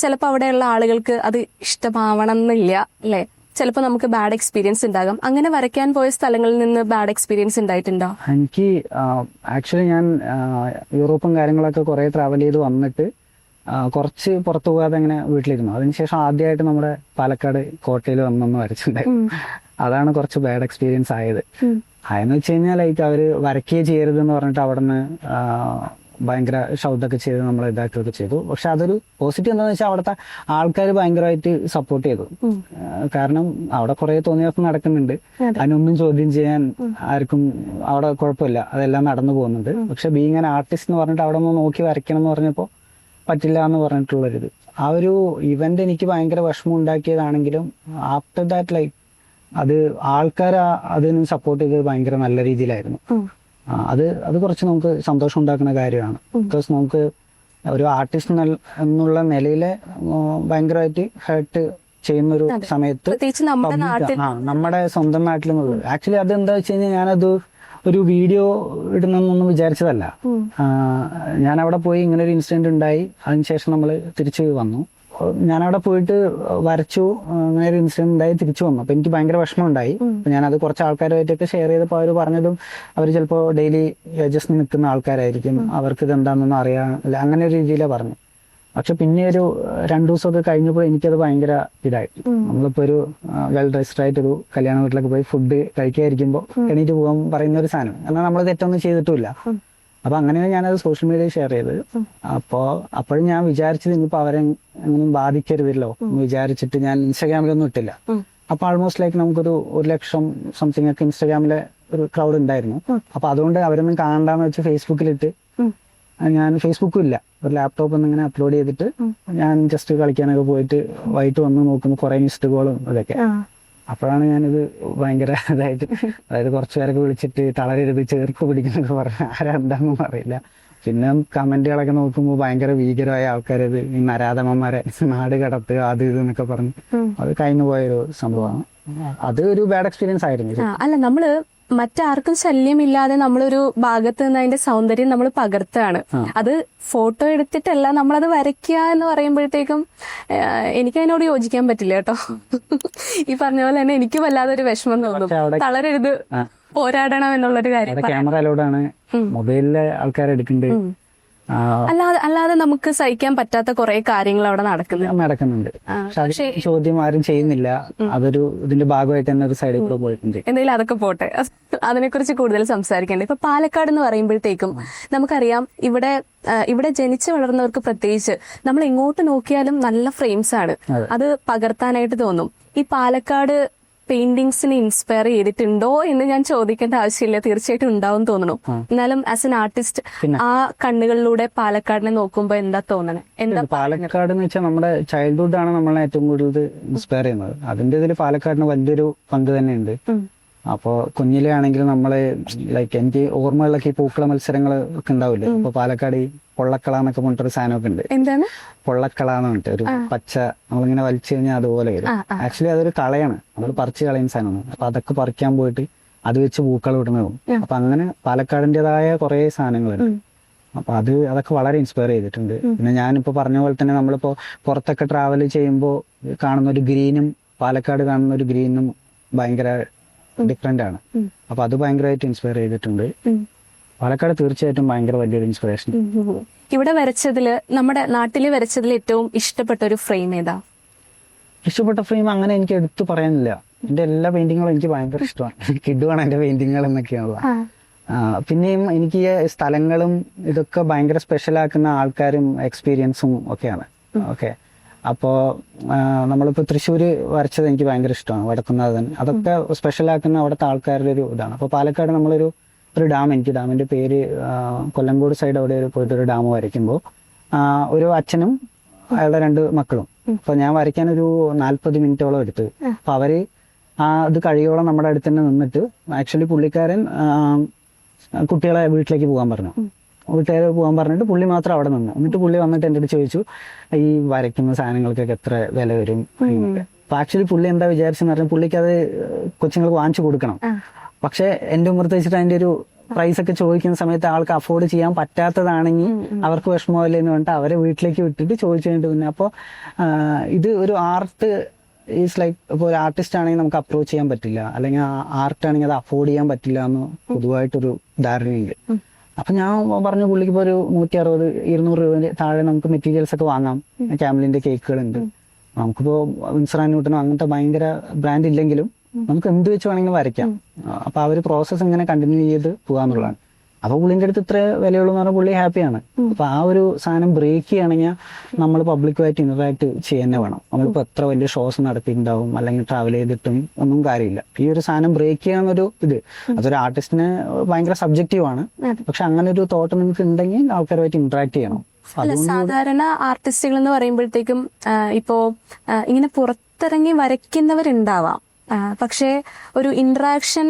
ചിലപ്പോൾ അവിടെയുള്ള ആളുകൾക്ക് അത് ഇഷ്ടമാവണം എന്നില്ല അല്ലെ? ചിലപ്പോൾ നമുക്ക് ബാഡ് എക്സ്പീരിയൻസ് ഉണ്ടാകാം. അങ്ങനെ വരയ്ക്കാൻ പോയ സ്ഥലങ്ങളിൽ നിന്ന് ബാഡ് എക്സ്പീരിയൻസ് ഉണ്ടായിട്ടുണ്ടോ? എനിക്ക് ആക്ച്വലി ഞാൻ യൂറോപ്പും കാര്യങ്ങളൊക്കെ കുറെ ട്രാവൽ ചെയ്ത് വന്നിട്ട് കുറച്ച് പുറത്തു പോകാതെ ഇങ്ങനെ വീട്ടിലിരുന്നു. അതിനുശേഷം ആദ്യമായിട്ട് നമ്മുടെ പാലക്കാട് കോട്ടയിൽ വന്നൊന്ന് വരച്ചിട്ടുണ്ടായിരുന്നു അതാണ് കുറച്ച് ബാഡ് എക്സ്പീരിയൻസ് ആയത്. അതെന്ന് വെച്ച് കഴിഞ്ഞാൽ ലൈക്ക് അവർ വരയ്ക്കുകയെ ചെയ്യരുത് എന്ന് പറഞ്ഞിട്ട് അവിടെ നിന്ന് ഭയങ്കര ഷൗട്ടൊക്കെ ചെയ്ത് നമ്മൾ ഇതാക്കുകയൊക്കെ ചെയ്തു. പക്ഷെ അതൊരു പോസിറ്റീവ് എന്താണെന്ന് വെച്ചാൽ അവിടുത്തെ ആൾക്കാർ ഭയങ്കരമായിട്ട് സപ്പോർട്ട് ചെയ്തു. കാരണം അവിടെ കുറെ തോന്നിയാസം നടക്കുന്നുണ്ട്. അതിനൊന്നും ചോദ്യം ചെയ്യാൻ ആർക്കും അവിടെ കുഴപ്പമില്ല. അതെല്ലാം നടന്നു പോകുന്നുണ്ട്. പക്ഷെ ബീങ് ആൻ ആർട്ടിസ്റ്റ് എന്ന് പറഞ്ഞിട്ട് അവിടെ ഒന്ന് നോക്കി വരയ്ക്കണം എന്ന് പറഞ്ഞപ്പോൾ പറ്റില്ല എന്ന് പറഞ്ഞിട്ടുള്ളൊരിത്. ആ ഒരു ഇവന്റ് എനിക്ക് ഭയങ്കര വിഷമം ഉണ്ടാക്കിയതാണെങ്കിലും ആഫ്റ്റർ ദാറ്റ് ലൈക്ക് അത് ആൾക്കാർ അതിന് സപ്പോർട്ട് ചെയ്തത് ഭയങ്കര നല്ല രീതിയിലായിരുന്നു. അത് അത് കുറച്ച് നമുക്ക് സന്തോഷം ഉണ്ടാക്കുന്ന കാര്യമാണ്. ബിക്കോസ് നമുക്ക് ഒരു ആർട്ടിസ്റ്റ് എന്നുള്ള നിലയിലെ ഭയങ്കരമായിട്ട് ഹേർട്ട് ചെയ്യുന്ന ഒരു സമയത്ത് നമ്മുടെ സ്വന്തം നാട്ടിൽ ആക്ച്വലി അത് എന്താ വെച്ച് കഴിഞ്ഞാൽ ഞാനത് ഒരു വീഡിയോ ഇടണമെന്നൊന്നും വിചാരിച്ചതല്ല. ഞാൻ അവിടെ പോയി ഇങ്ങനെ ഒരു ഇൻസിഡന്റ് ഉണ്ടായി അതിനുശേഷം നമ്മൾ തിരിച്ചു വന്നു. ഞാൻ അവിടെ പോയിട്ട് വരച്ചു. അങ്ങനെ ഒരു ഇൻസിഡന്റ് ഉണ്ടായി തിരിച്ചു വന്നു. അപ്പൊ എനിക്ക് ഭയങ്കര വിഷമം ഉണ്ടായി ഞാൻ ഞാനത് കുറച്ച് ആൾക്കാരുമായിട്ടൊക്കെ ഷെയർ ചെയ്തപ്പോൾ അവർ പറഞ്ഞതും അവർ ചിലപ്പോൾ ഡെയിലി ജസ്റ്റ് നിൽക്കുന്ന ആൾക്കാരായിരിക്കും. അവർക്ക് ഇത് എന്താണെന്നൊന്നും അറിയാനില്ല അങ്ങനെ ഒരു രീതിയിലാണ് പറഞ്ഞു പക്ഷെ പിന്നെ ഒരു രണ്ടു ദിവസമൊക്കെ കഴിഞ്ഞപ്പോൾ എനിക്കത് ഭയങ്കര ഇതായി. നമ്മളിപ്പോ ഒരു വെൽ ഡ്രസ്ഡ് ആയിട്ട് ഒരു കല്യാണ വീട്ടിലൊക്കെ പോയി ഫുഡ് കഴിക്കാതിരിക്കുമ്പോൾ എണീറ്റ് പോകാൻ പറയുന്ന ഒരു സാധനം. എന്നാൽ നമ്മൾ തെറ്റൊന്നും ചെയ്തിട്ടില്ല അപ്പൊ അങ്ങനെയാണ് ഞാനത് സോഷ്യൽ മീഡിയയിൽ ഷെയർ ചെയ്തത്. അപ്പോ അപ്പോഴും ഞാൻ വിചാരിച്ചത് ഇനിയിപ്പോ അവരെ എങ്ങനെയും ബാധിക്കരുതല്ലോ. എന്ന് വിചാരിച്ചിട്ട് ഞാൻ ഇൻസ്റ്റാഗ്രാമിലൊന്നും ഇട്ടില്ല. അപ്പൊ ആൾമോസ്റ്റ് ലൈക്ക് നമുക്കൊരു ഒരു ലക്ഷം സംതിങ് ഒക്കെ ഇൻസ്റ്റാഗ്രാമിലെ ഒരു ക്രൗഡ് ഉണ്ടായിരുന്നു. അപ്പൊ അതുകൊണ്ട് അവരൊന്നും കാണണ്ടെന്ന് വെച്ച് ഫേസ്ബുക്കിലിട്ട്. ഞാൻ ഫേസ്ബുക്കും ഇല്ല. ഒരു ലാപ്ടോപ്പ് ഇങ്ങനെ അപ്ലോഡ് ചെയ്തിട്ട് ഞാൻ ജസ്റ്റ് കളിക്കാനൊക്കെ പോയിട്ട് വൈകിട്ട് വന്ന് നോക്കുമ്പോൾ കുറെ മിസ്ഡ് കോളും ഇതൊക്കെ. ആ. അപ്പോഴാണ് ഞാനിത് ഭയങ്കര ഇതായിട്ട് അതായത് [laughs] കുറച്ചു പേരൊക്കെ വിളിച്ചിട്ട് തളരരുത് ചേർക്ക് പിടിക്കുന്നൊക്കെ പറഞ്ഞ. ആരെന്താണെന്നും അറിയില്ല. പിന്നെ കമന്റുകളൊക്കെ നോക്കുമ്പോൾ ഭയങ്കര ഭീകരമായ ആൾക്കാരത് ഈ നരാധമന്മാരെ നാട് കടത്തുക അത് ഇത് എന്നൊക്കെ പറഞ്ഞ്. അത് കഴിഞ്ഞു പോയൊരു സംഭവമാണ്. അത് ഒരു ബാഡ് എക്സ്പീരിയൻസ് ആയിരുന്നു അല്ല നമ്മൾ മറ്റാർക്കും ശല്യമില്ലാതെ നമ്മളൊരു ഭാഗത്ത് നിന്ന് അതിന്റെ സൗന്ദര്യം നമ്മൾ പകർത്തുകയാണ്. അത് ഫോട്ടോ എടുത്തിട്ടല്ല നമ്മളത് വരയ്ക്കുക എന്ന് പറയുമ്പോഴത്തേക്കും എനിക്ക് അതിനോട് യോജിക്കാൻ പറ്റില്ല കേട്ടോ. ഈ പറഞ്ഞ പോലെ തന്നെ എനിക്ക് വല്ലാതെ ഒരു വിഷമം തോന്നും. തളരരുത്. പോരാടണം എന്നുള്ളൊരു കാര്യം ക്യാമറയിലൂടെയാണ് ക്യാമറ അലോഡാണ്. മൊബൈലിലെ ആൾക്കാരെടുക്കുന്നുണ്ട് അല്ലാതെ അല്ലാതെ നമുക്ക് സഹിക്കാൻ പറ്റാത്ത കുറെ കാര്യങ്ങൾ അവിടെ നടക്കുന്നുണ്ട്. നടക്കുന്നുണ്ട്. പക്ഷെ ചോദ്യം ആരും ചെയ്യുന്നില്ല. അതൊരു ഇതിന്റെ ഭാഗമായിട്ട് തന്നെ ഒരു സൈഡിൽ കൂടെ പോയിട്ടുണ്ട്. എന്തായാലും അതൊക്കെ പോട്ടെ. അതിനെക്കുറിച്ച് കൂടുതൽ സംസാരിക്കേണ്ടത് ഇപ്പൊ പാലക്കാട് എന്ന് പറയുമ്പോഴത്തേക്കും നമുക്കറിയാം ഇവിടെ ഇവിടെ ജനിച്ചു വളർന്നവർക്ക് പ്രത്യേകിച്ച് നമ്മൾ എങ്ങോട്ട് നോക്കിയാലും നല്ല ഫ്രെയിംസ് ആണ്. അത് പകർത്താനായിട്ട് തോന്നും. ഈ പാലക്കാട് പെയിന്റിങ്സിനെ ഇൻസ്പയർ ചെയ്തിട്ടുണ്ടോ എന്ന് ഞാൻ ചോദിക്കേണ്ട ആവശ്യമില്ല. തീർച്ചയായിട്ടും ഉണ്ടാവും തോന്നുന്നു. എന്നാലും ആസ് എൻ ആർട്ടിസ്റ്റ് ആ കണ്ണുകളിലൂടെ പാലക്കാടിനെ നോക്കുമ്പോ എന്താ തോന്നണേ? എന്താ പാലക്കാട് എന്ന് വെച്ചാൽ നമ്മുടെ ചൈൽഡ്ഹുഡ് ആണ് നമ്മളെ ഏറ്റവും കൂടുതൽ ഇൻസ്പയർ ചെയ്യുന്നത്. അതിന്റെ ഇതിൽ പാലക്കാടിന് വലിയൊരു പങ്ക് തന്നെയുണ്ട്. ഉം. അപ്പോ കുഞ്ഞിലെ ആണെങ്കിൽ നമ്മൾ ലൈക്ക് എനിക്ക് ഓർമ്മകളിലൊക്കെ ഈ പൂക്കള മത്സരങ്ങൾ ഒക്കെ ഉണ്ടാവില്ലേ? അപ്പൊ പാലക്കാട് ഈ പൊള്ളക്കള എന്നൊക്കെ പറഞ്ഞിട്ടൊരു സാധനമൊക്കെ ഉണ്ട്. എന്താണ്? പൊള്ളക്കള എന്ന് പറഞ്ഞിട്ട് ഒരു പച്ച നമ്മളിങ്ങനെ വലിച്ചു കഴിഞ്ഞാൽ അതുപോലെ വരും. ആക്ച്വലി അതൊരു കളയാണ്. നമ്മൾ പറിച്ച് കളയുന്ന സാധനമാണ്. അപ്പൊ അതൊക്കെ പറിക്കാൻ പോയിട്ട് അത് വെച്ച് പൂക്കൾ ഇടുന്നതും അപ്പൊ അങ്ങനെ പാലക്കാടിന്റെതായ കുറെ സാധനങ്ങളുണ്ട്. അപ്പൊ അത് അതൊക്കെ വളരെ ഇൻസ്പയർ ചെയ്തിട്ടുണ്ട്. പിന്നെ ഞാനിപ്പോ പറഞ്ഞ പോലെ തന്നെ നമ്മളിപ്പോ പുറത്തൊക്കെ ട്രാവൽ ചെയ്യുമ്പോൾ കാണുന്ന ഒരു ഗ്രീനും പാലക്കാട് കാണുന്ന ഒരു ഗ്രീനും ഭയങ്കര ഡിഫറെന്റ് ആണ്. അപ്പൊ അത് ഭയങ്കരമായിട്ട് ഇൻസ്പയർ ചെയ്തിട്ടുണ്ട്. പാലക്കാട് തീർച്ചയായിട്ടും ഭയങ്കര വലിയൊരു ഇൻസ്പിറേഷൻ. ഇവിടെ വരച്ചതിൽ നമ്മുടെ നാട്ടിൽ വരച്ചതിൽ ഏറ്റവും ഇഷ്ടപ്പെട്ട ഒരു ഫ്രെയിം ഏതാ? ഇഷ്ടപ്പെട്ട ഫ്രെയിം അങ്ങനെ എനിക്ക് എടുത്തു പറയാനില്ല. എന്റെ എല്ലാ പെയിന്റിങ്ങുകളും എനിക്ക് ഭയങ്കര ഇഷ്ടമാണ്. [laughs] കിഡുവാണ് എന്റെ പെയിന്റിങ്ങുകൾ എന്നൊക്കെയുള്ള പിന്നെയും എനിക്ക് സ്ഥലങ്ങളും ഇതൊക്കെ ഭയങ്കര സ്പെഷ്യൽ ആക്കുന്ന ആൾക്കാരും എക്സ്പീരിയൻസും ഒക്കെയാണ്. ഓക്കെ അപ്പോ നമ്മളിപ്പോൾ തൃശ്ശൂർ തൃശ്ശൂര് വരച്ചത് എനിക്ക് ഭയങ്കര ഇഷ്ടമാണ് വടക്കുന്നാഥൻ അതൊക്കെ സ്പെഷ്യൽ ആക്കുന്ന അവിടുത്തെ ആൾക്കാരുടെ ഒരു ഇതാണ്. അപ്പോൾ പാലക്കാട് നമ്മളൊരു ഒരു ഡാം എനിക്ക് ഡാമിന്റെ പേര് കൊല്ലങ്കോട് സൈഡ് അവിടെ ഒരു പോയിട്ട് ഒരു ഡാം വരയ്ക്കുമ്പോൾ ഒരു അച്ഛനും അയാളുടെ രണ്ട് മക്കളും. അപ്പൊ ഞാൻ വരയ്ക്കാൻ ഒരു നാല്പത് മിനിറ്റോളം എടുത്തു അപ്പൊ അവർ ആ ഇത് കഴിയോളം നമ്മുടെ അടുത്ത് തന്നെ നിന്നിട്ട് ആക്ച്വലി പുള്ളിക്കാരൻ കുട്ടികളെ വീട്ടിലേക്ക് പോകാൻ പറഞ്ഞു. വീട്ടുകാരെ പോകാൻ പറഞ്ഞിട്ട് പുള്ളി മാത്രം അവിടെ നിന്ന്. എന്നിട്ട് പുള്ളി വന്നിട്ട് എന്റെ അടുത്ത് ചോദിച്ചു ഈ വരയ്ക്കുന്ന സാധനങ്ങൾക്കൊക്കെ എത്ര വില വരും. അപ്പൊ ആക്ച്വലി പുള്ളി എന്താ വിചാരിച്ചെന്ന് പറഞ്ഞാൽ പുള്ളിക്ക് അത് കൊച്ചുങ്ങൾക്ക് വാങ്ങിച്ചു കൊടുക്കണം. പക്ഷെ എന്റെ ഉമ്മർത്ത് വെച്ചിട്ട് അതിന്റെ ഒരു പ്രൈസ് ഒക്കെ ചോദിക്കുന്ന സമയത്ത് ആൾക്ക് അഫോർഡ് ചെയ്യാൻ പറ്റാത്തതാണെങ്കിൽ അവർക്ക് വിഷമമില്ല എന്ന് പറഞ്ഞിട്ട് അവരെ വീട്ടിലേക്ക് വിട്ടിട്ട് ചോദിച്ചു കഴിഞ്ഞിട്ട് പിന്നെ അപ്പോൾ ഇത് ഒരു ആർട്ട് ഈസ് ലൈക്ക് ഇപ്പോൾ ഒരു ആർട്ടിസ്റ്റ് ആണെങ്കിൽ നമുക്ക് അപ്രോച്ച് ചെയ്യാൻ പറ്റില്ല. അല്ലെങ്കിൽ ആർട്ട് ആണെങ്കിൽ അത് അഫോർഡ് ചെയ്യാൻ പറ്റില്ല എന്ന് പൊതുവായിട്ടൊരു ധാരണയുണ്ട്. അപ്പൊ ഞാൻ പറഞ്ഞു പുള്ളിക്ക് ഇപ്പോൾ ഒരു നൂറ്റി അറുപത് ഇരുന്നൂറ് രൂപ താഴെ നമുക്ക് മെറ്റീരിയൽസ് ഒക്കെ വാങ്ങാം. ക്യാമലിന്റെ കേക്കുകളുണ്ട് നമുക്കിപ്പോ ഇൻസ്റ്റാൻ ന്യൂട്ടനോ അങ്ങനത്തെ ഭയങ്കര ബ്രാൻഡ് ഇല്ലെങ്കിലും നമുക്ക് എന്ത് വെച്ച് വേണമെങ്കിലും വരയ്ക്കാം. അപ്പൊ ആ ഒരു പ്രോസസ്സ് ഇങ്ങനെ കണ്ടിന്യൂ ചെയ്ത് പോകാന്നുള്ളതാണ്. അപ്പൊ പുള്ളിന്റെ അടുത്ത് ഇത്ര വിലയുള്ളൂ എന്ന് പറഞ്ഞാൽ പുള്ളി ഹാപ്പിയാണ്. അപ്പൊ ആ ഒരു സാധനം ബ്രേക്ക് ചെയ്യണമെങ്കിൽ നമ്മൾ പബ്ലിക്കുമായിട്ട് ഇന്ററാക്ട് ചെയ്യുന്നേ വേണം. നമ്മളിപ്പോ എത്ര വലിയ ഷോസ് നടത്തിയിട്ടുണ്ടാവും അല്ലെങ്കിൽ ട്രാവൽ ചെയ്തിട്ടും ഒന്നും കാര്യമില്ല. ഈ ഒരു സാധനം ബ്രേക്ക് ചെയ്യാന്നൊരു ഇത്. അതൊരു ആർട്ടിസ്റ്റിന് ഭയങ്കര സബ്ജക്റ്റീവ് ആണ്. പക്ഷെ അങ്ങനെ ഒരു തോട്ട് നിങ്ങൾക്ക് ഉണ്ടെങ്കിൽ ആൾക്കാരുമായിട്ട് ഇന്ററാക്ട് ചെയ്യണം. അല്ല സാധാരണ ആർട്ടിസ്റ്റുകൾ എന്ന് പറയുമ്പോഴത്തേക്കും ഇപ്പോ ഇങ്ങനെ പുറത്തിറങ്ങി വരയ്ക്കുന്നവരുണ്ടാവാം. പക്ഷേ ഒരു ഇന്ററാക്ഷൻ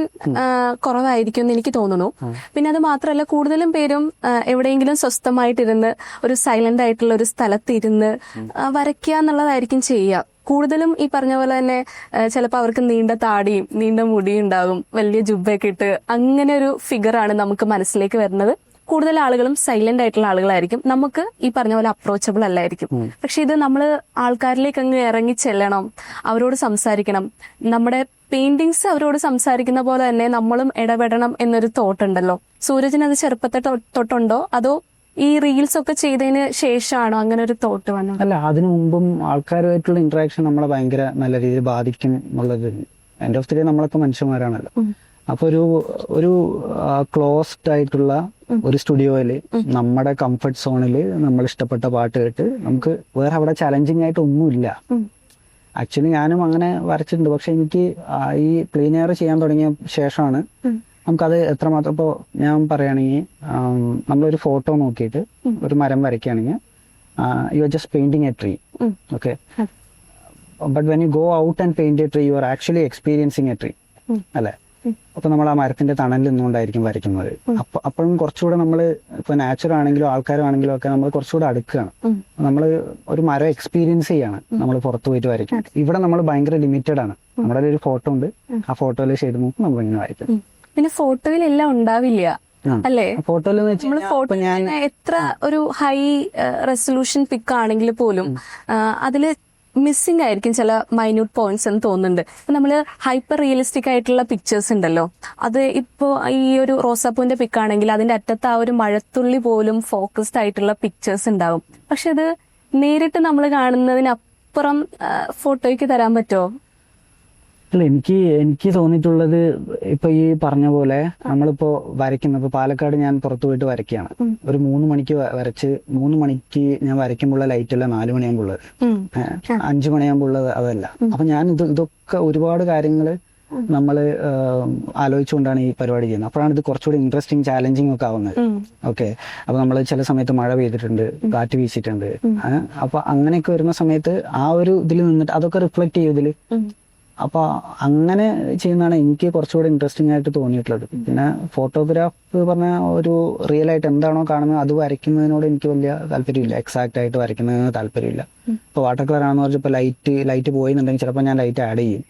കുറവായിരിക്കും എന്ന് എനിക്ക് തോന്നുന്നു. പിന്നെ അത് മാത്രമല്ല കൂടുതലും പേരും എവിടെയെങ്കിലും സ്വസ്ഥമായിട്ടിരുന്ന് ഒരു സൈലന്റ് ആയിട്ടുള്ള ഒരു സ്ഥലത്ത് ഇരുന്ന് ആ, വരയ്ക്കുക എന്നുള്ളതായിരിക്കും ചെയ്യുക. കൂടുതലും ഈ പറഞ്ഞ പോലെ തന്നെ ചിലപ്പോൾ അവർക്ക് നീണ്ട താടിയും നീണ്ട മുടിയും ഉണ്ടാകും വലിയ ജുബയൊക്കെ ഇട്ട് അങ്ങനെ ഒരു ഫിഗറാണ് നമുക്ക് മനസ്സിലേക്ക് വരുന്നത്. കൂടുതൽ ആളുകളും സൈലന്റ് ആയിട്ടുള്ള ആളുകളായിരിക്കും. നമുക്ക് ഈ പറഞ്ഞ പോലെ അപ്രോച്ചബിൾ അല്ലായിരിക്കും. പക്ഷെ ഇത് നമ്മൾ ആൾക്കാരിലേക്ക് അങ്ങ് ഇറങ്ങി ചെല്ലണം അവരോട് സംസാരിക്കണം. നമ്മുടെ പെയിന്റിങ്സ് അവരോട് സംസാരിക്കുന്ന പോലെ തന്നെ നമ്മളും ഇടപെടണം എന്നൊരു തോട്ട് ഉണ്ടല്ലോ. സൂരജിന് അത് ചെറുപ്പത്തെ തൊട്ടുണ്ടോ? അതോ ഈ റീൽസ് ഒക്കെ ചെയ്തതിന് ശേഷമാണോ അങ്ങനെ ഒരു തോട്ട് വന്നത്? അല്ല അതിനു മുമ്പും ആൾക്കാരുമായിട്ടുള്ള ഇന്ററാക്ഷൻ നമ്മളെ ഭയങ്കര നല്ല രീതിയിൽ ബാധിക്കും എന്നുള്ളത് എൻഡ് ഓഫ് ദി ഡേ നമ്മളൊക്കെ മനുഷ്യന്മാരാണല്ലോ. അപ്പൊ ഒരു ഒരു ക്ലോസ്ഡ് ആയിട്ടുള്ള ഒരു സ്റ്റുഡിയോയിൽ നമ്മുടെ കംഫർട്ട് സോണിൽ നമ്മൾ ഇഷ്ടപ്പെട്ട പാട്ട് കേട്ട് നമുക്ക് വേറെ അവിടെ ചലഞ്ചിങ് ആയിട്ട് ഒന്നുമില്ല. ആക്ച്വലി ഞാനും അങ്ങനെ വരച്ചിട്ടുണ്ട്. പക്ഷെ എനിക്ക് ഈ പ്ലെയിൻ എയർ ചെയ്യാൻ തുടങ്ങിയ ശേഷമാണ് നമുക്കത് എത്രമാത്രം ഇപ്പോൾ ഞാൻ പറയുകയാണെങ്കിൽ നമ്മളൊരു ഫോട്ടോ നോക്കിയിട്ട് ഒരു മരം വരയ്ക്കുകയാണെങ്കിൽ you are just painting a tree okay but when you go out and paint a tree you are actually experiencing a tree അല്ലേ? അപ്പൊ നമ്മൾ ആ മരത്തിന്റെ തണലിൽ നിന്നുകൊണ്ടായിരിക്കും വരയ്ക്കുന്നത്. അപ്പൊ അപ്പോഴും കുറച്ചുകൂടെ നമ്മൾ ഇപ്പൊ നാച്ചുറൽ ആണെങ്കിലും ആൾക്കാരാണെങ്കിലും ഒക്കെ നമ്മൾ കുറച്ചുകൂടെ അടുക്കുകയാണ്. നമ്മൾ ഒരു മരം എക്സ്പീരിയൻസ് ചെയ്യാണ് നമ്മൾ പുറത്തു പോയിട്ട് വരയ്ക്കും ഇവിടെ നമ്മൾ ഭയങ്കര ലിമിറ്റഡ് ആണ്. നമ്മുടെ ഒരു ഫോട്ടോ ഉണ്ട്. ആ ഫോട്ടോയിൽ ചെയ്ത് നോക്കും നമ്മൾ ഇങ്ങനെ വരയ്ക്കും. പിന്നെ ഫോട്ടോയിൽ എല്ലാം ഉണ്ടാവില്ല. അല്ലേ? ഫോട്ടോയിൽ എത്ര ഒരു ഹൈ റെസൊല്യൂഷൻ പിക്ക് ആണെങ്കിൽ പോലും അതിൽ മിസ്സിംഗ് ആയിരിക്കും ചില മൈന്യൂട്ട് പോയിന്റ്സ് എന്ന് തോന്നുന്നുണ്ട്. നമ്മൾ നമ്മൾ ഹൈപ്പർ റിയലിസ്റ്റിക് ആയിട്ടുള്ള പിക്ചേഴ്സ് ഉണ്ടല്ലോ. അത് ഇപ്പോ ഈ ഒരു റോസാപ്പൂവിന്റെ പിക്കാണെങ്കിൽ അതിന്റെ അറ്റത്ത് ആ ഒരു മഴത്തുള്ളി പോലും ഫോക്കസ്ഡ് ആയിട്ടുള്ള പിക്ചേഴ്സ് ഉണ്ടാവും. പക്ഷെ അത് നേരിട്ട് നമ്മൾ കാണുന്നതിനപ്പുറം ഫോട്ടോയ്ക്ക് തരാൻ പറ്റുമോ അല്ല എനിക്ക് എനിക്ക് തോന്നിയിട്ടുള്ളത് ഇപ്പൊ ഈ പറഞ്ഞ പോലെ നമ്മളിപ്പോ വരയ്ക്കുന്ന ഇപ്പൊ പാലക്കാട് ഞാൻ പുറത്തു പോയിട്ട് വരയ്ക്കുകയാണ്. ഒരു മൂന്ന് മണിക്ക് വരച്ച് മൂന്ന് മണിക്ക് ഞാൻ വരയ്ക്കുമ്പോഴുള്ള ലൈറ്റ് അല്ല നാല് മണിയാകുമ്പോൾ അഞ്ചു മണിയാകുമ്പോൾ ഉള്ളത് അതല്ല. അപ്പൊ ഞാൻ ഇത് ഇതൊക്കെ ഒരുപാട് കാര്യങ്ങൾ നമ്മൾ ആലോചിച്ചുകൊണ്ടാണ് ഈ പരിപാടി ചെയ്യുന്നത്. അപ്പോഴാണ് ഇത് കുറച്ചുകൂടി ഇൻട്രസ്റ്റിംഗ് ചാലഞ്ചിങ് ഒക്കെ ആവുന്നത്. ഓക്കെ. അപ്പൊ നമ്മൾ ചില സമയത്ത് മഴ പെയ്തിട്ടുണ്ട് കാറ്റ് വീശിയിട്ടുണ്ട്. അപ്പൊ അങ്ങനെയൊക്കെ വരുന്ന സമയത്ത് ആ ഒരു ഇതിൽ നിന്നിട്ട് അതൊക്കെ റിഫ്ലക്ട് ചെയ്യും ഇതിൽ. ഉം. അപ്പൊ അങ്ങനെ ചെയ്യുന്നതാണ് എനിക്ക് കുറച്ചുകൂടി ഇൻട്രസ്റ്റിംഗ് ആയിട്ട് തോന്നിയിട്ടുള്ളത്. പിന്നെ ഫോട്ടോഗ്രാഫ് പറഞ്ഞ ഒരു റിയൽ ആയിട്ട് എന്താണോ കാണുന്നത് അത് വരയ്ക്കുന്നതിനോട് എനിക്ക് വലിയ താല്പര്യമില്ല. എക്സാക്ട് ആയിട്ട് വരയ്ക്കുന്നതിന് താല്പര്യമില്ല. ഇപ്പൊ വാട്ടർ കളർ ആണെന്ന് പറഞ്ഞാൽ പറഞ്ഞപ്പോൾ ലൈറ്റ് ലൈറ്റ് പോയിന്നുണ്ടെങ്കിൽ ചിലപ്പോൾ ഞാൻ ലൈറ്റ് ആഡ് ചെയ്യും.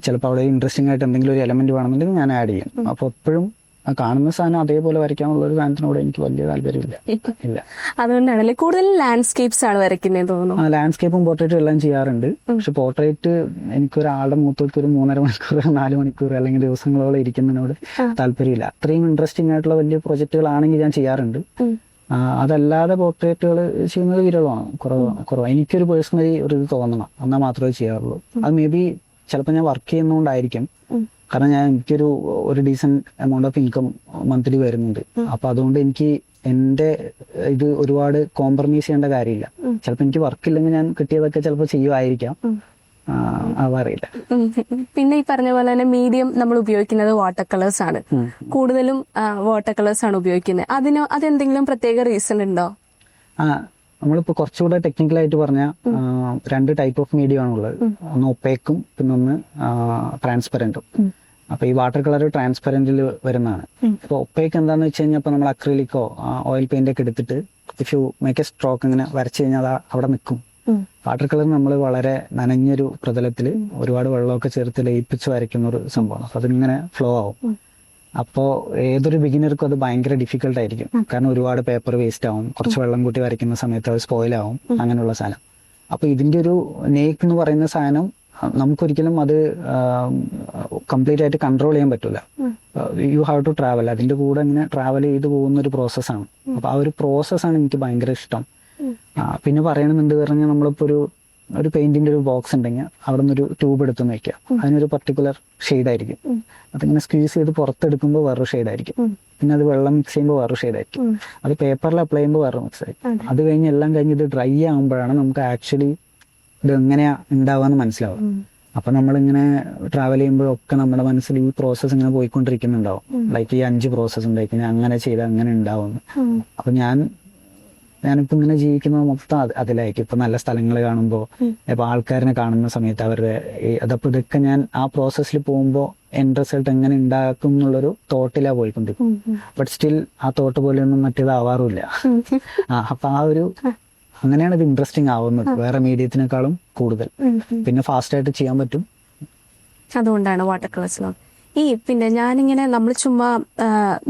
ചിലപ്പോൾ അവിടെ ഇൻട്രസ്റ്റിംഗ് ആയിട്ട് എന്തെങ്കിലും ഒരു എലമെന്റ് വേണമെന്നുണ്ടെങ്കിൽ ഞാൻ ആഡ് ചെയ്യും. അപ്പൊ എപ്പോഴും ആ കാണുന്ന സാധനം അതേപോലെ വരയ്ക്കാനുള്ള ഒരു സാധനത്തിനോട് എനിക്ക് വലിയ താല്പര്യമില്ല. ഇല്ല. അതുകൊണ്ടാണല്ലേ കൂടുതൽ ലാൻഡ്സ്കേപ്സ് ആണ് വരയ്ക്കുന്നത് തോന്നുന്നു. ആ ലാൻഡ്സ്കേപ്പും പോർട്രേറ്റും എല്ലാം ചെയ്യാറുണ്ട്. പക്ഷെ പോർട്രേറ്റ് എനിക്ക് എനിക്കൊരാളുടെ മൂത്തൊക്കെ ഒരു മൂന്നര മണിക്കൂർ നാല് മണിക്കൂർ അല്ലെങ്കിൽ ദിവസങ്ങളോളം ഇരിക്കുന്നതിനോട് താല്പര്യമില്ല. അത്രയും ഇൻട്രസ്റ്റിംഗ് ആയിട്ടുള്ള വലിയ പ്രൊജക്ടുകളാണെങ്കിൽ ഞാൻ ചെയ്യാറുണ്ട്. അതല്ലാതെ പോർട്രേറ്റുകൾ ചെയ്യുന്നത് വിരളമാണ് കുറവ് കുറവ്. എനിക്കൊരു പേഴ്സണലി ഒരു ഇത് തോന്നണം എന്നാൽ മാത്രമേ ചെയ്യാറുള്ളൂ. അത് മേ ബി ചിലപ്പോൾ ഞാൻ വർക്ക് ചെയ്യുന്നതുകൊണ്ടായിരിക്കും. കാരണം ഞാൻ എനിക്കൊരു ഒരു decent amount of income monthly വരുന്നുണ്ട്. അപ്പൊ അതുകൊണ്ട് എനിക്ക് എന്റെ ഇത് ഒരുപാട് കോംപ്രമൈസ് ചെയ്യേണ്ട കാര്യമില്ല. ചിലപ്പോൾ എനിക്ക് വർക്ക് ഇല്ലെങ്കിൽ ഞാൻ കിട്ടിയതൊക്കെ ചിലപ്പോൾ ചെയ്യുമായിരിക്കാം. അതറിയില്ല പിന്നെ ഈ പറഞ്ഞ പോലെ തന്നെ മീഡിയം നമ്മൾ ഉപയോഗിക്കുന്നത് വാട്ടർ കളേഴ്സ് ആണ്. കൂടുതലും വാട്ടർ കളേഴ്സ് ആണ് ഉപയോഗിക്കുന്നത്. അതിന് അതെന്തെങ്കിലും പ്രത്യേക റീസൺ ഉണ്ടോ? ആ നമ്മളിപ്പോ കുറച്ചുകൂടെ ടെക്നിക്കലായിട്ട് പറഞ്ഞാൽ പറഞ്ഞ രണ്ട് ടൈപ്പ് ഓഫ് മീഡിയം ആണുള്ളത്. ഒന്ന് ഒപ്പേക്കും പിന്നെ ഒന്ന് ട്രാൻസ്പെറന്റും അപ്പൊ ഈ വാട്ടർ കളർ ട്രാൻസ്പെറന്റിൽ വരുന്നതാണ്. ഇപ്പൊ ഒപ്പേക്ക് എന്താന്ന് വെച്ച് കഴിഞ്ഞാൽ ഇപ്പൊ നമ്മൾ അക്രിലിക്കോ ഓയിൽ പെയിന്റ് ഒക്കെ എടുത്തിട്ട് if you make a stroke ഇങ്ങനെ വരച്ചു കഴിഞ്ഞാൽ അത് അവിടെ നിൽക്കും വാട്ടർ കളർ നമ്മൾ വളരെ നനഞ്ഞൊരു പ്രതലത്തിൽ ഒരുപാട് വെള്ളമൊക്കെ ചേർത്ത് ലയിപ്പിച്ച് വരയ്ക്കുന്ന ഒരു സംഭവമാണ്. അപ്പൊ അതിങ്ങനെ ഫ്ലോ ആവും. അപ്പോ ഏതൊരു ബിഗിനർക്കും അത് ഭയങ്കര ഡിഫിക്കൽട്ട് ആയിരിക്കും. കാരണം ഒരുപാട് പേപ്പർ വേസ്റ്റ് ആവും. കുറച്ച് വെള്ളം കൂട്ടി വരയ്ക്കുന്ന സമയത്ത് അത് സ്പോയിൽ ആവും. അങ്ങനെയുള്ള സാധനം. അപ്പൊ ഇതിന്റെ ഒരു നേക്ക് എന്ന് പറയുന്ന സാധനം നമുക്കൊരിക്കലും അത് കംപ്ലീറ്റ് ആയിട്ട് കൺട്രോൾ ചെയ്യാൻ പറ്റൂല. യു ഹാവ് ടു ട്രാവൽ അതിന്റെ കൂടെ ഇങ്ങനെ ട്രാവൽ ചെയ്ത് പോകുന്ന ഒരു പ്രോസസ്സാണ് അപ്പൊ ആ ഒരു പ്രോസസ്സാണ് എനിക്ക് ഭയങ്കര ഇഷ്ടം. പിന്നെ പറയണമെന്ന് പറഞ്ഞാൽ നമ്മളിപ്പോ ഒരു ഒരു പെയിന്റിന്റെ ഒരു ബോക്സ് ഉണ്ടെങ്കിൽ അവിടെ നിന്ന് ഒരു ട്യൂബ് എടുത്ത് വെക്കുക. അതിനൊരു പർട്ടിക്കുലർ ഷെയ്ഡ് ആയിരിക്കും. അതിങ്ങനെ സ്ക്യൂസ് ചെയ്ത് പുറത്തെടുക്കുമ്പോൾ വേറൊരു ഷെയ്ഡ് ആയിരിക്കും. പിന്നെ അത് വെള്ളം മിക്സ് ചെയ്യുമ്പോൾ വേറൊരു ഷെയ്ഡ് ആയിരിക്കും. അത് പേപ്പറിൽ അപ്ലൈ ചെയ്യുമ്പോൾ വേറെ മിക്സ് ആയിരിക്കും. അത്. കഴിഞ്ഞ് എല്ലാം കഴിഞ്ഞ് ഇത് ഡ്രൈ ആകുമ്പോഴാണ് നമുക്ക് ആക്ച്വലി ഇത് എങ്ങനെയാ ഉണ്ടാവാന്ന് മനസ്സിലാവുക. അപ്പൊ നമ്മളിങ്ങനെ ട്രാവൽ ചെയ്യുമ്പോഴൊക്കെ നമ്മുടെ മനസ്സിൽ ഈ പ്രോസസ്സ് ഇങ്ങനെ പോയിക്കൊണ്ടിരിക്കുന്നുണ്ടാവും. ലൈക്ക് ഈ അഞ്ച് പ്രോസസ്സ് ഉണ്ടായിരിക്കും അങ്ങനെ ചെയ്ത് അങ്ങനെ ഉണ്ടാവും അപ്പൊ ഞാൻ ഞാനിപ്പോ ഇങ്ങനെ ജീവിക്കുന്നത് മൊത്തം അത് അതിലായിരിക്കും. ഇപ്പൊ നല്ല സ്ഥലങ്ങൾ കാണുമ്പോൾ ഇപ്പൊ ആൾക്കാരിനെ കാണുന്ന സമയത്ത് അവരുടെ അതപ്പോ ഇതൊക്കെ ഞാൻ ആ പ്രോസസ്സിൽ പോകുമ്പോൾ എൻഡ് റിസൾട്ട് എങ്ങനെ ഉണ്ടാക്കും എന്നുള്ളൊരു തോട്ടിലാ പോയിക്കൊണ്ടിരിക്കും ബട്ട് സ്റ്റിൽ ആ തോട്ട് പോലെയൊന്നും മറ്റേതാവാറുമില്ല ആ അപ്പൊ ആ ഒരു അങ്ങനെയാണ് ഇത് ഇൻട്രസ്റ്റിംഗ് ആവുന്നത്. വേറെ മീഡിയത്തിനേക്കാളും കൂടുതൽ. പിന്നെ ഫാസ്റ്റ് ആയിട്ട് ചെയ്യാൻ പറ്റും. അതുകൊണ്ടാണ് വാട്ടർ കളേഴ്സ് ഈ പിന്നെ ഞാനിങ്ങനെ നമ്മൾ ചുമ്മാ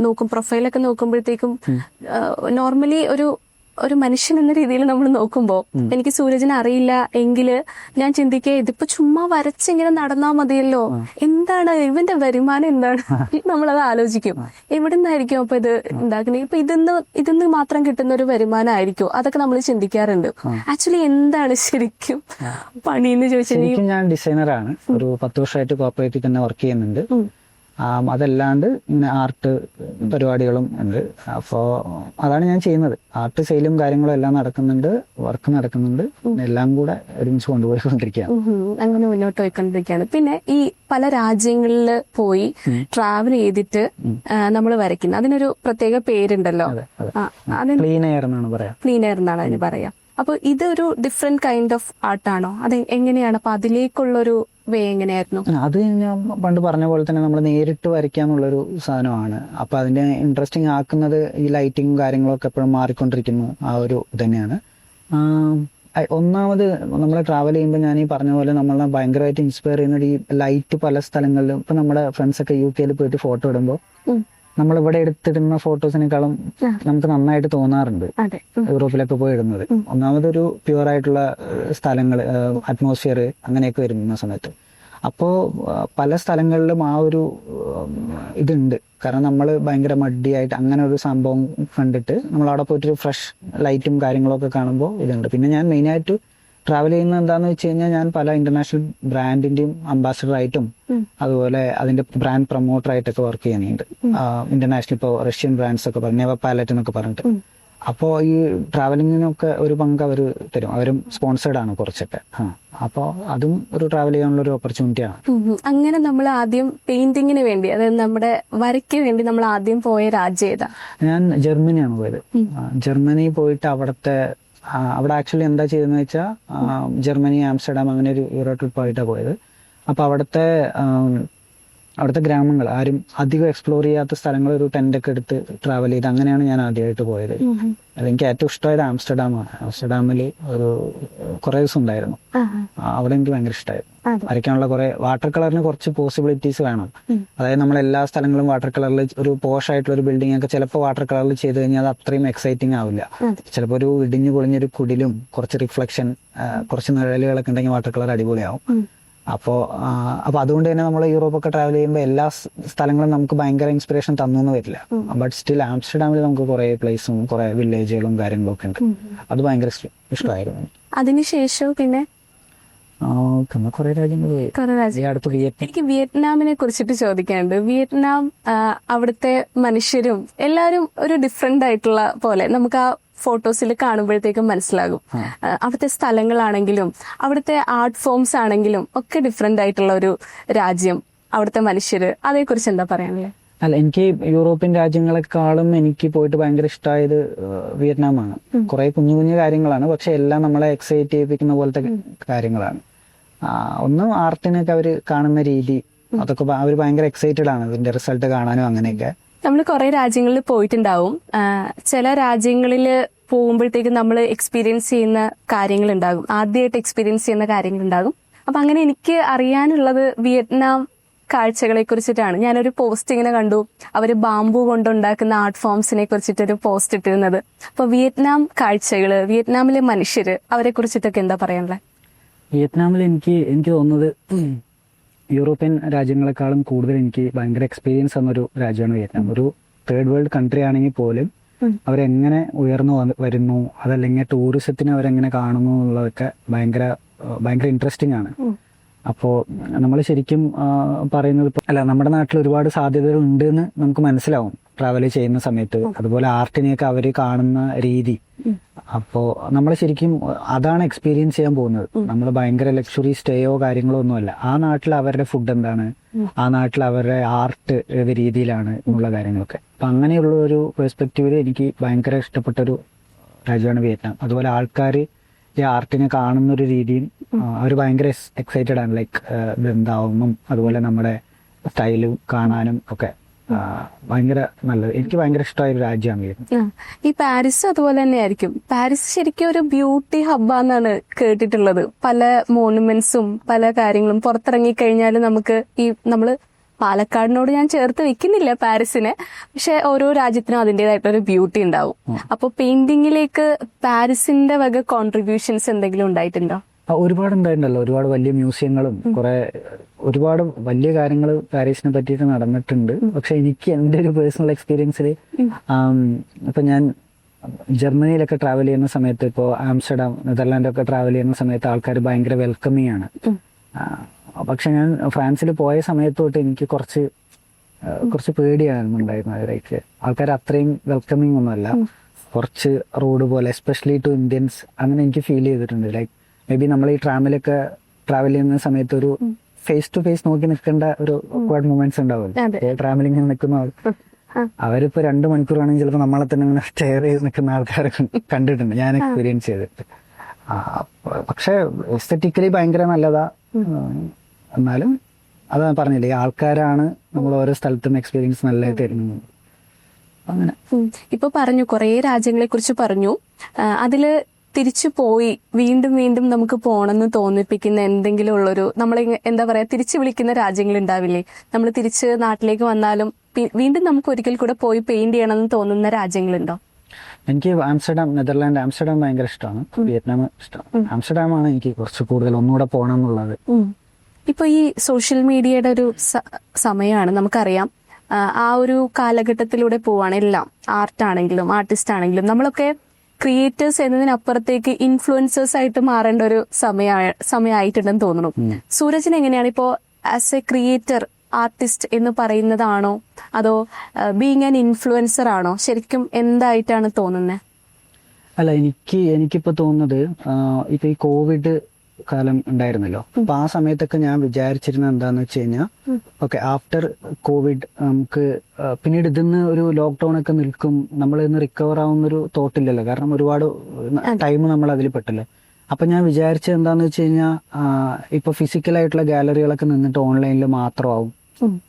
നോക്കും പ്രൊഫൈലൊക്കെ നോക്കുമ്പോഴത്തേക്കും നോർമലി ഒരു ഒരു മനുഷ്യൻ എന്ന രീതിയിൽ നമ്മൾ നോക്കുമ്പോൾ എനിക്ക് സൂരജിനെ അറിയില്ല എങ്കിൽ ഞാൻ ചിന്തിക്കുക ഇതിപ്പോ ചുമ്മാ വരച്ചിങ്ങനെ നടന്നാ മതിയല്ലോ. എന്താണ്? ഇവന്റെ വരുമാനം എന്താണ്? നമ്മൾ അത് ആലോചിക്കും. എവിടെ നിന്നായിരിക്കും അപ്പൊ ഇത് ഉണ്ടാക്കുന്നത് ഇപ്പൊ ഇതിന്ന് ഇതിന്ന് മാത്രം കിട്ടുന്ന ഒരു വരുമാനം ആയിരിക്കും അതൊക്കെ നമ്മൾ ചിന്തിക്കാറുണ്ട്. ആക്ച്വലി എന്താണ് ശരിക്കും പണി എന്ന് ചോദിച്ചാൽ ഡിസൈനർ ഞാൻ ഡിസൈനറാണ്. ഒരു പത്ത് വർഷമായിട്ട് കോപ്പറേറ്റീവ് തന്നെ വർക്ക് ചെയ്യുന്നുണ്ട്. അതല്ലാണ്ട് ഇങ്ങനെ ആർട്ട് പരിപാടികളും ഉണ്ട്. അപ്പോൾ അതാണ് ഞാൻ ചെയ്യുന്നത്. ആർട്ട് സെയിലും കാര്യങ്ങളും എല്ലാം നടക്കുന്നുണ്ട് വർക്ക് നടക്കുന്നുണ്ട്. എല്ലാം കൂടെ ഒരുമിച്ച് കൊണ്ടുപോയിക്കൊണ്ടിരിക്കുകയാണ്. അങ്ങനെ മുന്നോട്ട് പോയിക്കൊണ്ടിരിക്കുകയാണ്. പിന്നെ ഈ പല രാജ്യങ്ങളിൽ പോയി ട്രാവൽ ചെയ്തിട്ട് നമ്മൾ വരയ്ക്കുന്നത്. അതിനൊരു പ്രത്യേക പേരുണ്ടല്ലോ. ക്ലീൻ എയർ എന്നാണ് പറയാം. ക്ലീനർ എന്നാണ് അതിന് പറയാ. അപ്പൊ ഇതൊരു ഡിഫറെന്റ് കൈൻഡ് ഓഫ് ആർട്ടാണോ അത് എങ്ങനെയാണ്? അപ്പൊ അതിലേക്കുള്ളൊരു വേ എങ്ങനെയായിരുന്നു? അത് ഞാൻ പണ്ട് പറഞ്ഞ പോലെ തന്നെ നമ്മൾ നേരിട്ട് വരയ്ക്കാന്നുള്ളൊരു സാധനമാണ്. അപ്പൊ അതിന്റെ ഇൻട്രസ്റ്റിംഗ് ആക്കുന്നത് ഈ ലൈറ്റിങ്ങും കാര്യങ്ങളൊക്കെ എപ്പോഴും മാറിക്കൊണ്ടിരിക്കുന്നു. ആ ഒരു തന്നെയാണ് ഒന്നാമത് നമ്മൾ ട്രാവൽ ചെയ്യുമ്പോൾ ഞാൻ ഈ പറഞ്ഞ പോലെ നമ്മളെ ഭയങ്കരമായിട്ട് ഇൻസ്പയർ ചെയ്യുന്ന ഈ ലൈറ്റ് പല സ്ഥലങ്ങളിലും ഇപ്പൊ നമ്മുടെ ഫ്രണ്ട്സ് ഒക്കെ യു കെയിൽ പോയിട്ട് ഫോട്ടോ ഇടുമ്പോൾ. നമ്മൾ ഇവിടെ എടുത്തിടുന്ന ഫോട്ടോസിനേക്കാളും. നമുക്ക് നന്നായിട്ട് തോന്നാറുണ്ട്. യൂറോപ്പിലൊക്കെ പോയി ഇടുന്നത് ഒന്നാമതൊരു പ്യുവർ ആയിട്ടുള്ള സ്ഥലങ്ങൾ അറ്റ്മോസ്ഫിയർ അങ്ങനെയൊക്കെ വരുന്ന സമയത്ത്. അപ്പോൾ പല സ്ഥലങ്ങളിലും ആ ഒരു ഇതുണ്ട്. കാരണം നമ്മൾ ഭയങ്കര മടിയായിട്ട് അങ്ങനെ ഒരു സംഭവം കണ്ടിട്ട് നമ്മൾ അവിടെ പോയിട്ട് ഫ്രഷ് ലൈറ്റും കാര്യങ്ങളൊക്കെ കാണുമ്പോൾ ഇതുണ്ട്. പിന്നെ ഞാൻ മെയിനായിട്ട് ട്രാവൽ ചെയ്യുന്ന എന്താണെന്ന് വെച്ച് കഴിഞ്ഞാൽ ഞാൻ പല ഇന്റർനാഷണൽ ബ്രാൻഡിന്റെയും അംബാസഡർ ആയിട്ടും അതുപോലെ അതിന്റെ ബ്രാൻഡ് പ്രൊമോട്ടർ ആയിട്ടൊക്കെ വർക്ക് ചെയ്യുന്നുണ്ട്. ഇന്റർനാഷണൽ ഇപ്പോൾ റഷ്യൻ ബ്രാൻഡ്സ് ഒക്കെ പറഞ്ഞു നെവ പാലറ്റ് എന്നൊക്കെ പറഞ്ഞിട്ട്. അപ്പോ അപ്പോൾ ഈ ട്രാവലിങ്ങിനൊക്കെ ഒരു പങ്ക് അവർ തരും. അവരും സ്പോൺസേഡ് ആണ് കുറച്ചൊക്കെ. അപ്പോ അപ്പോൾ അതും ഒരു ട്രാവൽ ചെയ്യാനുള്ള ഒരു ഓപ്പർച്യൂണിറ്റി ആണ്. അങ്ങനെ നമ്മൾ ആദ്യം പെയിന്റിങ്ങിന് വേണ്ടി അതായത് നമ്മുടെ വരയ്ക്ക് വേണ്ടി നമ്മൾ ആദ്യം പോയ രാജ്യം ഏതാ? ഞാൻ ജർമ്മനിയാണ് പോയത്. ജർമ്മനി പോയിട്ട് അവിടുത്തെ അവിടെ ആക്ച്വലി എന്താ ചെയ്തതെന്ന് വെച്ചാൽ ജർമ്മനി ആംസ്റ്റർഡാം അങ്ങനെ ഒരു യൂറോ ട്രിപ്പ് ആയിട്ടാണ് പോയത്. അപ്പോൾ അവിടുത്തെ അവിടുത്തെ ഗ്രാമങ്ങൾ ആരും അധികം എക്സ്പ്ലോർ ചെയ്യാത്ത സ്ഥലങ്ങൾ ഒരു ടെന്റൊക്കെ എടുത്ത് ട്രാവൽ ചെയ്ത് അങ്ങനെയാണ് ഞാൻ ആദ്യമായിട്ട് പോയത്. അതെനിക്ക് ഏറ്റവും ഇഷ്ടമായത് ആംസ്റ്റർഡാമാണ് ആംസ്റ്റർഡാമിൽ ഒരു കുറേ ദിവസം ഉണ്ടായിരുന്നു. അവിടെ എനിക്ക് ഭയങ്കര ഇഷ്ടമായിരുന്നു. വരയ്ക്കാനുള്ള കുറെ വാട്ടർ കളറിന് കുറച്ച് പോസിബിലിറ്റീസ് വേണം. അതായത് നമ്മൾ എല്ലാ സ്ഥലങ്ങളും വാട്ടർ കളറിൽ ഒരു പോഷ് ആയിട്ടുള്ള ഒരു ബിൽഡിംഗ് ഒക്കെ ചിലപ്പോൾ വാട്ടർ കളറിൽ ചെയ്ത് കഴിഞ്ഞാൽ അത് അത്രയും എക്സൈറ്റിംഗ് ആവില്ല. ചിലപ്പോൾ ഒരു ഇടിഞ്ഞു പൊളിഞ്ഞൊരു കുടിലും കുറച്ച് റിഫ്ലക്ഷൻ കുറച്ച് നിഴലുകളൊക്കെ ഉണ്ടെങ്കിൽ വാട്ടർ കളർ അടിപൊളിയാവും. അപ്പോൾ അപ്പോൾ അതുകൊണ്ട് തന്നെ നമ്മൾ യൂറോപ്പൊക്കെ ട്രാവൽ ചെയ്യുമ്പോൾ എല്ലാ സ്ഥലങ്ങളും നമുക്ക് ഭയങ്കര ഇൻസ്പിറേഷൻ തന്നു എന്ന് വരില്ല ബട്ട് സ്റ്റിൽ ആംസ്റ്റർഡാമിൽ നമുക്ക് കുറേ പ്ലേസും കുറേ വില്ലേജുകളും കാര്യങ്ങളും ഒക്കെ ഉണ്ട്. അത് ഭയങ്കര ഇഷ്ട- ഇഷ്ടമായിരുന്നു. അതിനുശേഷം പിന്നെ? കുറേ രാജ്യങ്ങൾ എനിക്ക് വിയറ്റ്നാമിനെ കുറിച്ചിട്ട് ചോദിക്കാനുണ്ട്. വിയറ്റ്നാം അവിടുത്തെ മനുഷ്യരും എല്ലാവരും ഒരു ഡിഫറെന്റ് ആയിട്ടുള്ള പോലെ. നമുക്ക് ആ ഫോട്ടോസിൽ കാണുമ്പോഴത്തേക്കും മനസ്സിലാകും. അവിടുത്തെ സ്ഥലങ്ങളാണെങ്കിലും അവിടുത്തെ ആർട്ട് ഫോംസ് ആണെങ്കിലും ഒക്കെ ഡിഫറെന്റ് ആയിട്ടുള്ള ഒരു രാജ്യം അവിടുത്തെ മനുഷ്യർ അതേക്കുറിച്ച് എന്താ പറയാനുള്ളത് അല്ല എനിക്ക് യൂറോപ്യൻ രാജ്യങ്ങളെക്കാളും എനിക്ക് പോയിട്ട് ഭയങ്കര ഇഷ്ടമായത് വിയറ്റ്നാമാണ്. കുറെ കുഞ്ഞു കുഞ്ഞു കാര്യങ്ങളാണ് പക്ഷെ എല്ലാം നമ്മളെ എക്സൈറ്റ് ചെയ്യിപ്പിക്കുന്ന പോലത്തെ കാര്യങ്ങളാണ്. ഒന്ന് ആർട്ടിനൊക്കെ അവർ കാണുന്ന രീതി അതൊക്കെ അവർ ഭയങ്കര എക്സൈറ്റഡ് ആണ് ഇതിന്റെ റിസൾട്ട് കാണാനും അങ്ങനെയൊക്കെ. നമ്മൾ കുറെ രാജ്യങ്ങളിൽ പോയിട്ടുണ്ടാവും. ചില രാജ്യങ്ങളിൽ പോകുമ്പോഴത്തേക്കും നമ്മൾ എക്സ്പീരിയൻസ് ചെയ്യുന്ന കാര്യങ്ങൾ ഉണ്ടാകും ആദ്യമായിട്ട് എക്സ്പീരിയൻസ് ചെയ്യുന്ന കാര്യങ്ങളുണ്ടാകും. അപ്പൊ അങ്ങനെ എനിക്ക് അറിയാനുള്ളത് വിയറ്റ്നാം കാഴ്ചകളെ കുറിച്ചിട്ടാണ്. ഞാനൊരു പോസ്റ്റ് ഇങ്ങനെ കണ്ടു. അവർ ബാംബു കൊണ്ടുണ്ടാക്കുന്ന ആർട്ട് ഫോംസിനെ കുറിച്ചിട്ടൊരു പോസ്റ്റ് ഇട്ടിരുന്നത്. അപ്പൊ വിയറ്റ്നാം കാഴ്ചകൾ വിയറ്റ്നാമിലെ മനുഷ്യര് അവരെ കുറിച്ചിട്ടൊക്കെ എന്താ പറയാനുള്ളത് വിയറ്റ്നാമിൽ എനിക്ക് എനിക്ക് തോന്നുന്നത് യൂറോപ്യൻ രാജ്യങ്ങളെക്കാളും കൂടുതൽ എനിക്ക് ഭയങ്കര എക്സ്പീരിയൻസ് തന്നൊരു രാജ്യമാണ് വിയറ്റ്നാം. ഒരു തേർഡ് വേൾഡ് കൺട്രി ആണെങ്കിൽ പോലും. അവരെങ്ങനെ ഉയർന്നു വരുന്നു അതല്ലെങ്കിൽ ടൂറിസത്തിനെ അവരെങ്ങനെ കാണുന്നു എന്നുള്ളതൊക്കെ ഭയങ്കര ഭയങ്കര ഇൻട്രസ്റ്റിംഗ് ആണ്. അപ്പോ അപ്പോൾ നമ്മൾ ശരിക്കും പറയുന്നത് അല്ല നമ്മുടെ നാട്ടിൽ ഒരുപാട് സാധ്യതകൾ ഉണ്ട് എന്ന് നമുക്ക് മനസ്സിലാവും. ട്രാവൽ ചെയ്യുന്ന സമയത്ത് അതുപോലെ ആർട്ടിനെയൊക്കെ അവർ കാണുന്ന രീതി. അപ്പോൾ നമ്മൾ ശരിക്കും അതാണ് എക്സ്പീരിയൻസ് ചെയ്യാൻ പോകുന്നത്. നമ്മൾ ഭയങ്കര ലക്ഷറി സ്റ്റേയോ കാര്യങ്ങളോ ഒന്നുമല്ല. ആ നാട്ടിൽ അവരുടെ ഫുഡ് എന്താണ്? ആ നാട്ടിൽ അവരുടെ ആർട്ട് ഏത് രീതിയിലാണ് എന്നുള്ള കാര്യങ്ങളൊക്കെ. അപ്പൊ അങ്ങനെയുള്ള ഒരു പെർസ്പെക്റ്റീവിൽ എനിക്ക് ഭയങ്കര ഇഷ്ടപ്പെട്ട ഒരു രാജ്യമാണ് വിയറ്റ്നാം. അതുപോലെ ആൾക്കാർ ഈ ആർട്ടിനെ കാണുന്ന ഒരു രീതിയും അവർ ഭയങ്കര എക്സൈറ്റഡ് ആണ്. ലൈക്ക് ഇതെന്താവുന്നും അതുപോലെ നമ്മുടെ സ്റ്റൈലും കാണാനും ഒക്കെ. ഭയങ്കര നല്ലത് എനിക്ക് ഭയങ്കര ഇഷ്ടമായ ഒരു രാജ്യമാണ് ഈ പാരീസ് അതുപോലെ തന്നെയായിരിക്കും. പാരീസ് ശരിക്കും ഒരു ബ്യൂട്ടി ഹബ്ബാന്നാണ് കേട്ടിട്ടുള്ളത്. പല മോണുമെന്റ്സും പല കാര്യങ്ങളും പുറത്തിറങ്ങി കഴിഞ്ഞാൽ നമുക്ക് ഈ നമ്മൾ പാലക്കാടിനോട് ഞാൻ ചേർത്ത് വെക്കുന്നില്ല പാരീസിനെ. പക്ഷെ ഓരോ രാജ്യത്തിനും അതിന്റെതായിട്ടൊരു ബ്യൂട്ടി ഉണ്ടാവും. അപ്പൊ പെയിന്റിങ്ങിലേക്ക് പാരീസിന്റെ വക കോൺട്രിബ്യൂഷൻസ് എന്തെങ്കിലും ഉണ്ടായിട്ടുണ്ടോ? ഒരുപാട് ഉണ്ടായിട്ടുണ്ടല്ലോ ഒരുപാട് വലിയ മ്യൂസിയങ്ങളും കുറെ ഒരുപാട് വലിയ കാര്യങ്ങൾ പാരീസിനെ പറ്റിയിട്ട് നടന്നിട്ടുണ്ട്. പക്ഷെ എനിക്ക് എന്റെ ഒരു പേഴ്സണൽ എക്സ്പീരിയൻസിൽ ഇപ്പൊ ഞാൻ ജർമ്മനിയിലൊക്കെ ട്രാവൽ ചെയ്യുന്ന സമയത്ത് ഇപ്പോൾ ആംസ്റ്റർഡാം നെതർലാൻഡൊക്കെ ട്രാവൽ ചെയ്യുന്ന സമയത്ത് ആൾക്കാർ ഭയങ്കര വെൽക്കമിങ് ആണ് പക്ഷെ ഞാൻ ഫ്രാൻസിൽ പോയ സമയത്ത് തൊട്ട് എനിക്ക് കുറച്ച് കുറച്ച് പേടിയാണെന്നുണ്ടായിരുന്നു അവരേക്ക് ആൾക്കാർ അത്രയും വെൽക്കമിങ് ഒന്നുമല്ല. കുറച്ച് റോഡ് പോലെ എസ്പെഷ്യലി ടു ഇന്ത്യൻസ് അങ്ങനെ എനിക്ക് ഫീൽ ചെയ്തിട്ടുണ്ട്. ലൈക്ക് മേ ബി നമ്മൾ ഈ ട്രാമിലൊക്കെ ട്രാവൽ ചെയ്യുന്ന സമയത്ത് ഒരു ഫേസ് ടു ഫേസ് നോക്കി നിൽക്കേണ്ട ഒരു മൂമെന്റ്സ് ഉണ്ടാവുമല്ലോ. അതെ. ട്രാവലിംഗ് നിൽക്കുന്ന ആൾ. അവരിപ്പോ രണ്ട് മണിക്കൂറാണെങ്കിൽ ചിലപ്പോൾ നമ്മളെ തന്നെ ഇങ്ങനെ ഷെയർ ചെയ്ത് നിൽക്കുന്ന ആൾക്കാരെ കണ്ടിട്ടുണ്ട്. ഞാൻ എക്സ്പീരിയൻസ് ചെയ്തിട്ട്. പക്ഷെ എസ്തറ്റിക്കലി ഭയങ്കര നല്ലതാ. എന്നാലും അതാ പറഞ്ഞില്ലേ ഈ ആൾക്കാരാണ് നമ്മൾ ഓരോ സ്ഥലത്തും എക്സ്പീരിയൻസ് നല്ല തരുന്നത്. അങ്ങനെ. ഇപ്പൊ പറഞ്ഞു കുറേ രാജ്യങ്ങളെ കുറിച്ച് പറഞ്ഞു അതിൽ തിരിച്ചു പോയി വീണ്ടും വീണ്ടും നമുക്ക് പോണെന്ന് തോന്നിപ്പിക്കുന്ന എന്തെങ്കിലും ഉള്ളൊരു നമ്മൾ എന്താ പറയാ തിരിച്ചു വിളിക്കുന്ന രാജ്യങ്ങൾ ഉണ്ടാവില്ലേ നമ്മൾ തിരിച്ച് നാട്ടിലേക്ക് വന്നാലും വീണ്ടും നമുക്ക് ഒരിക്കൽ കൂടെ പോയി പെയിന്റ് ചെയ്യണമെന്ന് തോന്നുന്ന രാജ്യങ്ങളുണ്ടോ? എനിക്ക് ആംസ്റ്റർഡാം നെതർലാൻഡ് ആംസ്റ്റർഡാം ഭയങ്കര ഇഷ്ടമാണ് വിയറ്റ്നാം ഇഷ്ടം ആംസ്റ്റർഡാം ആണ് എനിക്ക് കുറച്ച് കൂടുതൽ ഒന്നുകൂടെ പോകണം എന്നുള്ളത് ഇപ്പൊ ഈ സോഷ്യൽ മീഡിയയുടെ ഒരു സമയമാണ് നമുക്കറിയാം. ആ, ആ ഒരു കാലഘട്ടത്തിലൂടെ പോവാണ് എല്ലാം. ആർട്ട് ആണെങ്കിലും ആർട്ടിസ്റ്റ് ആണെങ്കിലും നമ്മളൊക്കെ ക്രിയേറ്റേഴ്സ് എന്നതിനപ്പുറത്തേക്ക് ഇൻഫ്ലുവൻസേഴ്സ് ആയിട്ട് മാറേണ്ട ഒരു സമയ സമയമായിട്ടുണ്ടെന്ന് തോന്നുന്നു. സൂരജിന് എങ്ങനെയാണ് ഇപ്പോ ആസ് എ ക്രിയേറ്റർ ആർട്ടിസ്റ്റ് എന്ന് പറയുന്നതാണോ? അതോ ബീങ് ആൻ ഇൻഫ്ലുവൻസർ ആണോ? ശരിക്കും എന്തായിട്ടാണ് തോന്നുന്നത് അല്ല എനിക്ക് എനിക്കിപ്പോ തോന്നുന്നത് ഇപ്പൊ ഈ കോവിഡ് കാലം ഉണ്ടായിരുന്നല്ലോ. അപ്പൊ ആ സമയത്തൊക്കെ ഞാൻ വിചാരിച്ചിരുന്നത് എന്താന്ന് വെച്ച് കഴിഞ്ഞാൽ ഓക്കെ ആഫ്റ്റർ കോവിഡ് നമുക്ക് പിന്നീട് ഇതിന്ന് ഒരു ലോക്ക്ഡൌൺ ഒക്കെ നിൽക്കും നമ്മൾ ഇന്ന് റിക്കവർ ആവുന്ന ഒരു തോട്ടില്ലല്ലോ. കാരണം ഒരുപാട് ടൈം നമ്മൾ അതിൽ പെട്ടല്ലോ. അപ്പൊ ഞാൻ വിചാരിച്ചത് എന്താന്ന് വെച്ച് കഴിഞ്ഞാൽ ഇപ്പൊ ഫിസിക്കലായിട്ടുള്ള ഗാലറികളൊക്കെ നിന്നിട്ട് ഓൺലൈനിൽ മാത്രമാവും.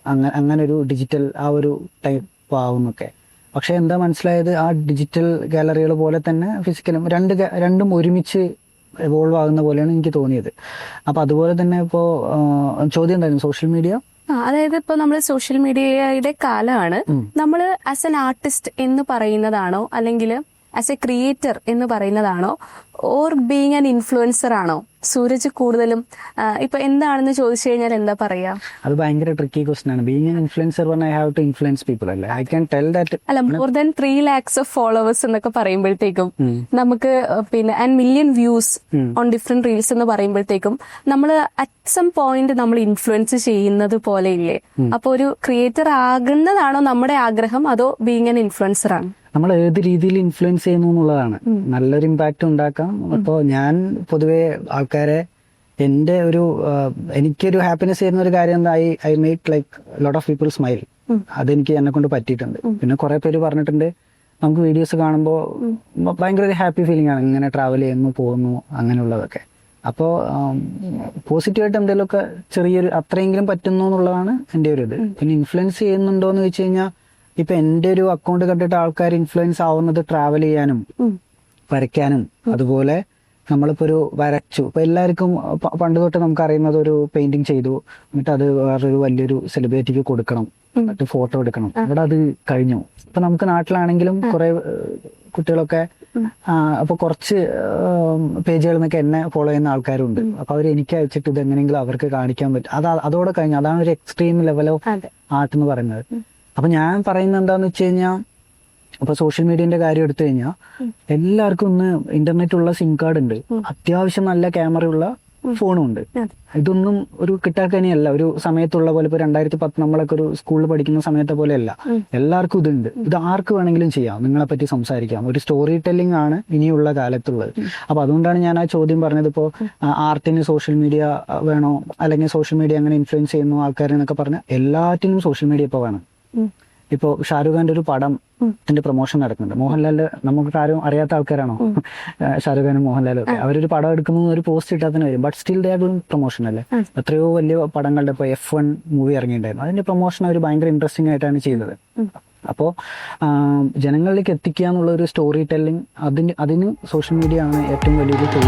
അങ്ങനെ അങ്ങനെ ഒരു ഡിജിറ്റൽ ആ ഒരു ടൈപ്പ് ആവുന്നൊക്കെ. പക്ഷെ എന്താ മനസ്സിലായത്? ആ ഡിജിറ്റൽ ഗാലറികൾ പോലെ തന്നെ ഫിസിക്കലും രണ്ട് രണ്ടും ഒരുമിച്ച് എവോൾവ് ആകുന്ന പോലെയാണ് എനിക്ക് തോന്നിയത്. അപ്പൊ അതുപോലെ തന്നെ ഇപ്പോ ചോദ്യം എന്തായിരുന്നു? സോഷ്യൽ മീഡിയ അതായത് ഇപ്പൊ നമ്മൾ സോഷ്യൽ മീഡിയയുടെ കാലമാണ്. നമ്മൾ ആസ് എൻ ആർട്ടിസ്റ്റ് എന്ന് പറയുന്നതാണോ? അല്ലെങ്കിൽ ആസ് എ ക്രിയേറ്റർ എന്ന് പറയുന്നതാണോ? ഓർ ബീങ് ആൻ ഇൻഫ്ലുവൻസർ ആണോ? സൂരജ് കൂടുതലും ഇപ്പൊ എന്താണെന്ന് ചോദിച്ചു കഴിഞ്ഞാൽ എന്താ പറയാ? അത് ഭയങ്കര ട്രിക്കി ക്വസ്റ്റൻ ആണ്. Being influencer I have to influence people അല്ലേ? ഐ ക്യാൻ ടെൽ ദാറ്റ് അല്ല more than three lakhs of followers എന്നൊക്കെ പറയുമ്പോഴത്തേക്കും നമുക്ക് പിന്നെ and million views on different reels എന്ന് പറയുമ്പോഴത്തേക്കും നമ്മൾ അറ്റ് സം പോയിന്റ് നമ്മൾ ഇൻഫ്ലുവൻസ് ചെയ്യുന്നത് പോലെ ഇല്ലേ? അപ്പൊ ഒരു ക്രിയേറ്റർ ആകുന്നതാണോ നമ്മുടെ ആഗ്രഹം? അതോ ബീങ് ആൻ ഇൻഫ്ലുവൻസർ ആണ്? നമ്മൾ ഏത് രീതിയിൽ ഇൻഫ്ലുവൻസ് ചെയ്യുന്നു എന്നുള്ളതാണ്. നല്ലൊരു ഇമ്പാക്റ്റ് ഉണ്ടാക്കാം. അപ്പോൾ ഞാൻ പൊതുവെ ആൾക്കാരെ എന്റെ ഒരു എനിക്കൊരു ഹാപ്പിനെസ് ചെയ്യുന്ന ഒരു കാര്യം എന്താ I I make like lot of people smile അതെനിക്ക് എന്നെ കൊണ്ട് പറ്റിയിട്ടുണ്ട്. പിന്നെ കുറെ പേര് പറഞ്ഞിട്ടുണ്ട് നമുക്ക് വീഡിയോസ് കാണുമ്പോൾ ഭയങ്കര ഒരു ഹാപ്പി ഫീലിംഗ് ആണ്. ഇങ്ങനെ ട്രാവൽ ചെയ്യുന്നു പോകുന്നു അങ്ങനെയുള്ളതൊക്കെ. അപ്പോൾ പോസിറ്റീവായിട്ട് എന്തെങ്കിലുമൊക്കെ ചെറിയൊരു അത്രയെങ്കിലും പറ്റുന്നു എന്നുള്ളതാണ് എന്റെ ഒരു ഇത്. പിന്നെ ഇൻഫ്ലുവൻസ് ചെയ്യുന്നുണ്ടോ എന്ന് വെച്ച് കഴിഞ്ഞാൽ ഇപ്പൊ എന്റെ ഒരു അക്കൗണ്ട് കണ്ടിട്ട് ആൾക്കാർ ഇൻഫ്ലുവൻസ് ആവുന്നത് ട്രാവൽ ചെയ്യാനും വരയ്ക്കാനും അതുപോലെ നമ്മളിപ്പോ ഒരു വരച്ചു. ഇപ്പൊ എല്ലാവർക്കും പണ്ട് തൊട്ട് നമുക്ക് അറിയുന്നത് ഒരു പെയിന്റിങ് ചെയ്തു. എന്നിട്ട് അത് വേറൊരു വലിയൊരു സെലിബ്രിറ്റിക്ക് കൊടുക്കണം. എന്നിട്ട് ഫോട്ടോ എടുക്കണം. ഇവിടെ അത് കഴിഞ്ഞു. ഇപ്പൊ നമുക്ക് നാട്ടിലാണെങ്കിലും കുറെ കുട്ടികളൊക്കെ അപ്പൊ കുറച്ച് പേജുകളിൽ നിന്നൊക്കെ എന്നെ ഫോളോ ചെയ്യുന്ന ആൾക്കാരുണ്ട്. അപ്പൊ അവർ എനിക്ക് അയച്ചിട്ട് ഇത് എങ്ങനെയെങ്കിലും അവർക്ക് കാണിക്കാൻ പറ്റും. അത് അതോടെ കഴിഞ്ഞു. അതാണ് ഒരു എക്സ്ട്രീം ലെവൽ ഓഫ് ആർട്ട് എന്ന് പറയുന്നത്. അപ്പൊ ഞാൻ പറയുന്നത് എന്താന്ന് വെച്ച് കഴിഞ്ഞാൽ ഇപ്പൊ സോഷ്യൽ മീഡിയന്റെ കാര്യം എടുത്തു കഴിഞ്ഞാൽ എല്ലാവർക്കും ഒന്ന് ഇന്റർനെറ്റ് ഉള്ള സിം കാർഡ് ഉണ്ട്. അത്യാവശ്യം നല്ല ക്യാമറ ഉള്ള ഫോണും ഉണ്ട്. ഇതൊന്നും ഒരു കിട്ടാക്കനിയല്ല ഒരു സമയത്തുള്ള പോലെ ഇപ്പൊ രണ്ടായിരത്തി പത്ത് നമ്മളൊക്കെ ഒരു സ്കൂളിൽ പഠിക്കുന്ന സമയത്തെ പോലെ അല്ല എല്ലാവർക്കും ഇതുണ്ട്. ഇത് ആർക്ക് വേണമെങ്കിലും ചെയ്യാം. നിങ്ങളെ പറ്റി സംസാരിക്കാം. ഒരു സ്റ്റോറി ടെല്ലിംഗ് ആണ് ഇനിയുള്ള കാലത്തുള്ളത്. അപ്പൊ അതുകൊണ്ടാണ് ഞാൻ ആ ചോദ്യം പറഞ്ഞത് ഇപ്പോ ആർട്ടിന് സോഷ്യൽ മീഡിയ വേണോ? അല്ലെങ്കിൽ സോഷ്യൽ മീഡിയ അങ്ങനെ ഇൻഫ്ലുവൻസ് ചെയ്യുന്നു ആൾക്കാരെന്നൊക്കെ പറഞ്ഞാൽ പറഞ്ഞ എല്ലാറ്റിനും സോഷ്യൽ മീഡിയ ഇപ്പൊ വേണം. ഇപ്പോ ഷാരൂഖ് ഖാന്റെ ഒരു പടം ന്റെ പ്രൊമോഷൻ നടക്കുന്നുണ്ട്. മോഹൻലാലിന്റെ നമുക്ക് ആരും അറിയാത്ത ആൾക്കാരാണോ [laughs] ഷാരൂഖ് ഖാനും മോഹൻലാലും ഒക്കെ. അവരൊരു പടം എടുക്കുമ്പോൾ ഒരു പോസ്റ്റ് ഇട്ടാൽ തന്നെ വരും. But still they are doing promotion അല്ലേ? എത്രയോ വലിയ പടങ്ങളുടെ ഇപ്പൊ എഫ് വൺ മൂവി ഇറങ്ങിയിട്ടുണ്ടായിരുന്നു. അതിന്റെ പ്രൊമോഷൻ അവർ ഭയങ്കര ഇൻട്രസ്റ്റിംഗ് ആയിട്ടാണ് ചെയ്തത്. അപ്പോൾ ജനങ്ങളിലേക്ക് എത്തിക്കുക എന്നുള്ള ഒരു സ്റ്റോറി ടെല്ലിംഗ് അതിന് അതിന് സോഷ്യൽ മീഡിയ ആണ് ഏറ്റവും വലിയൊരു ടൂൾ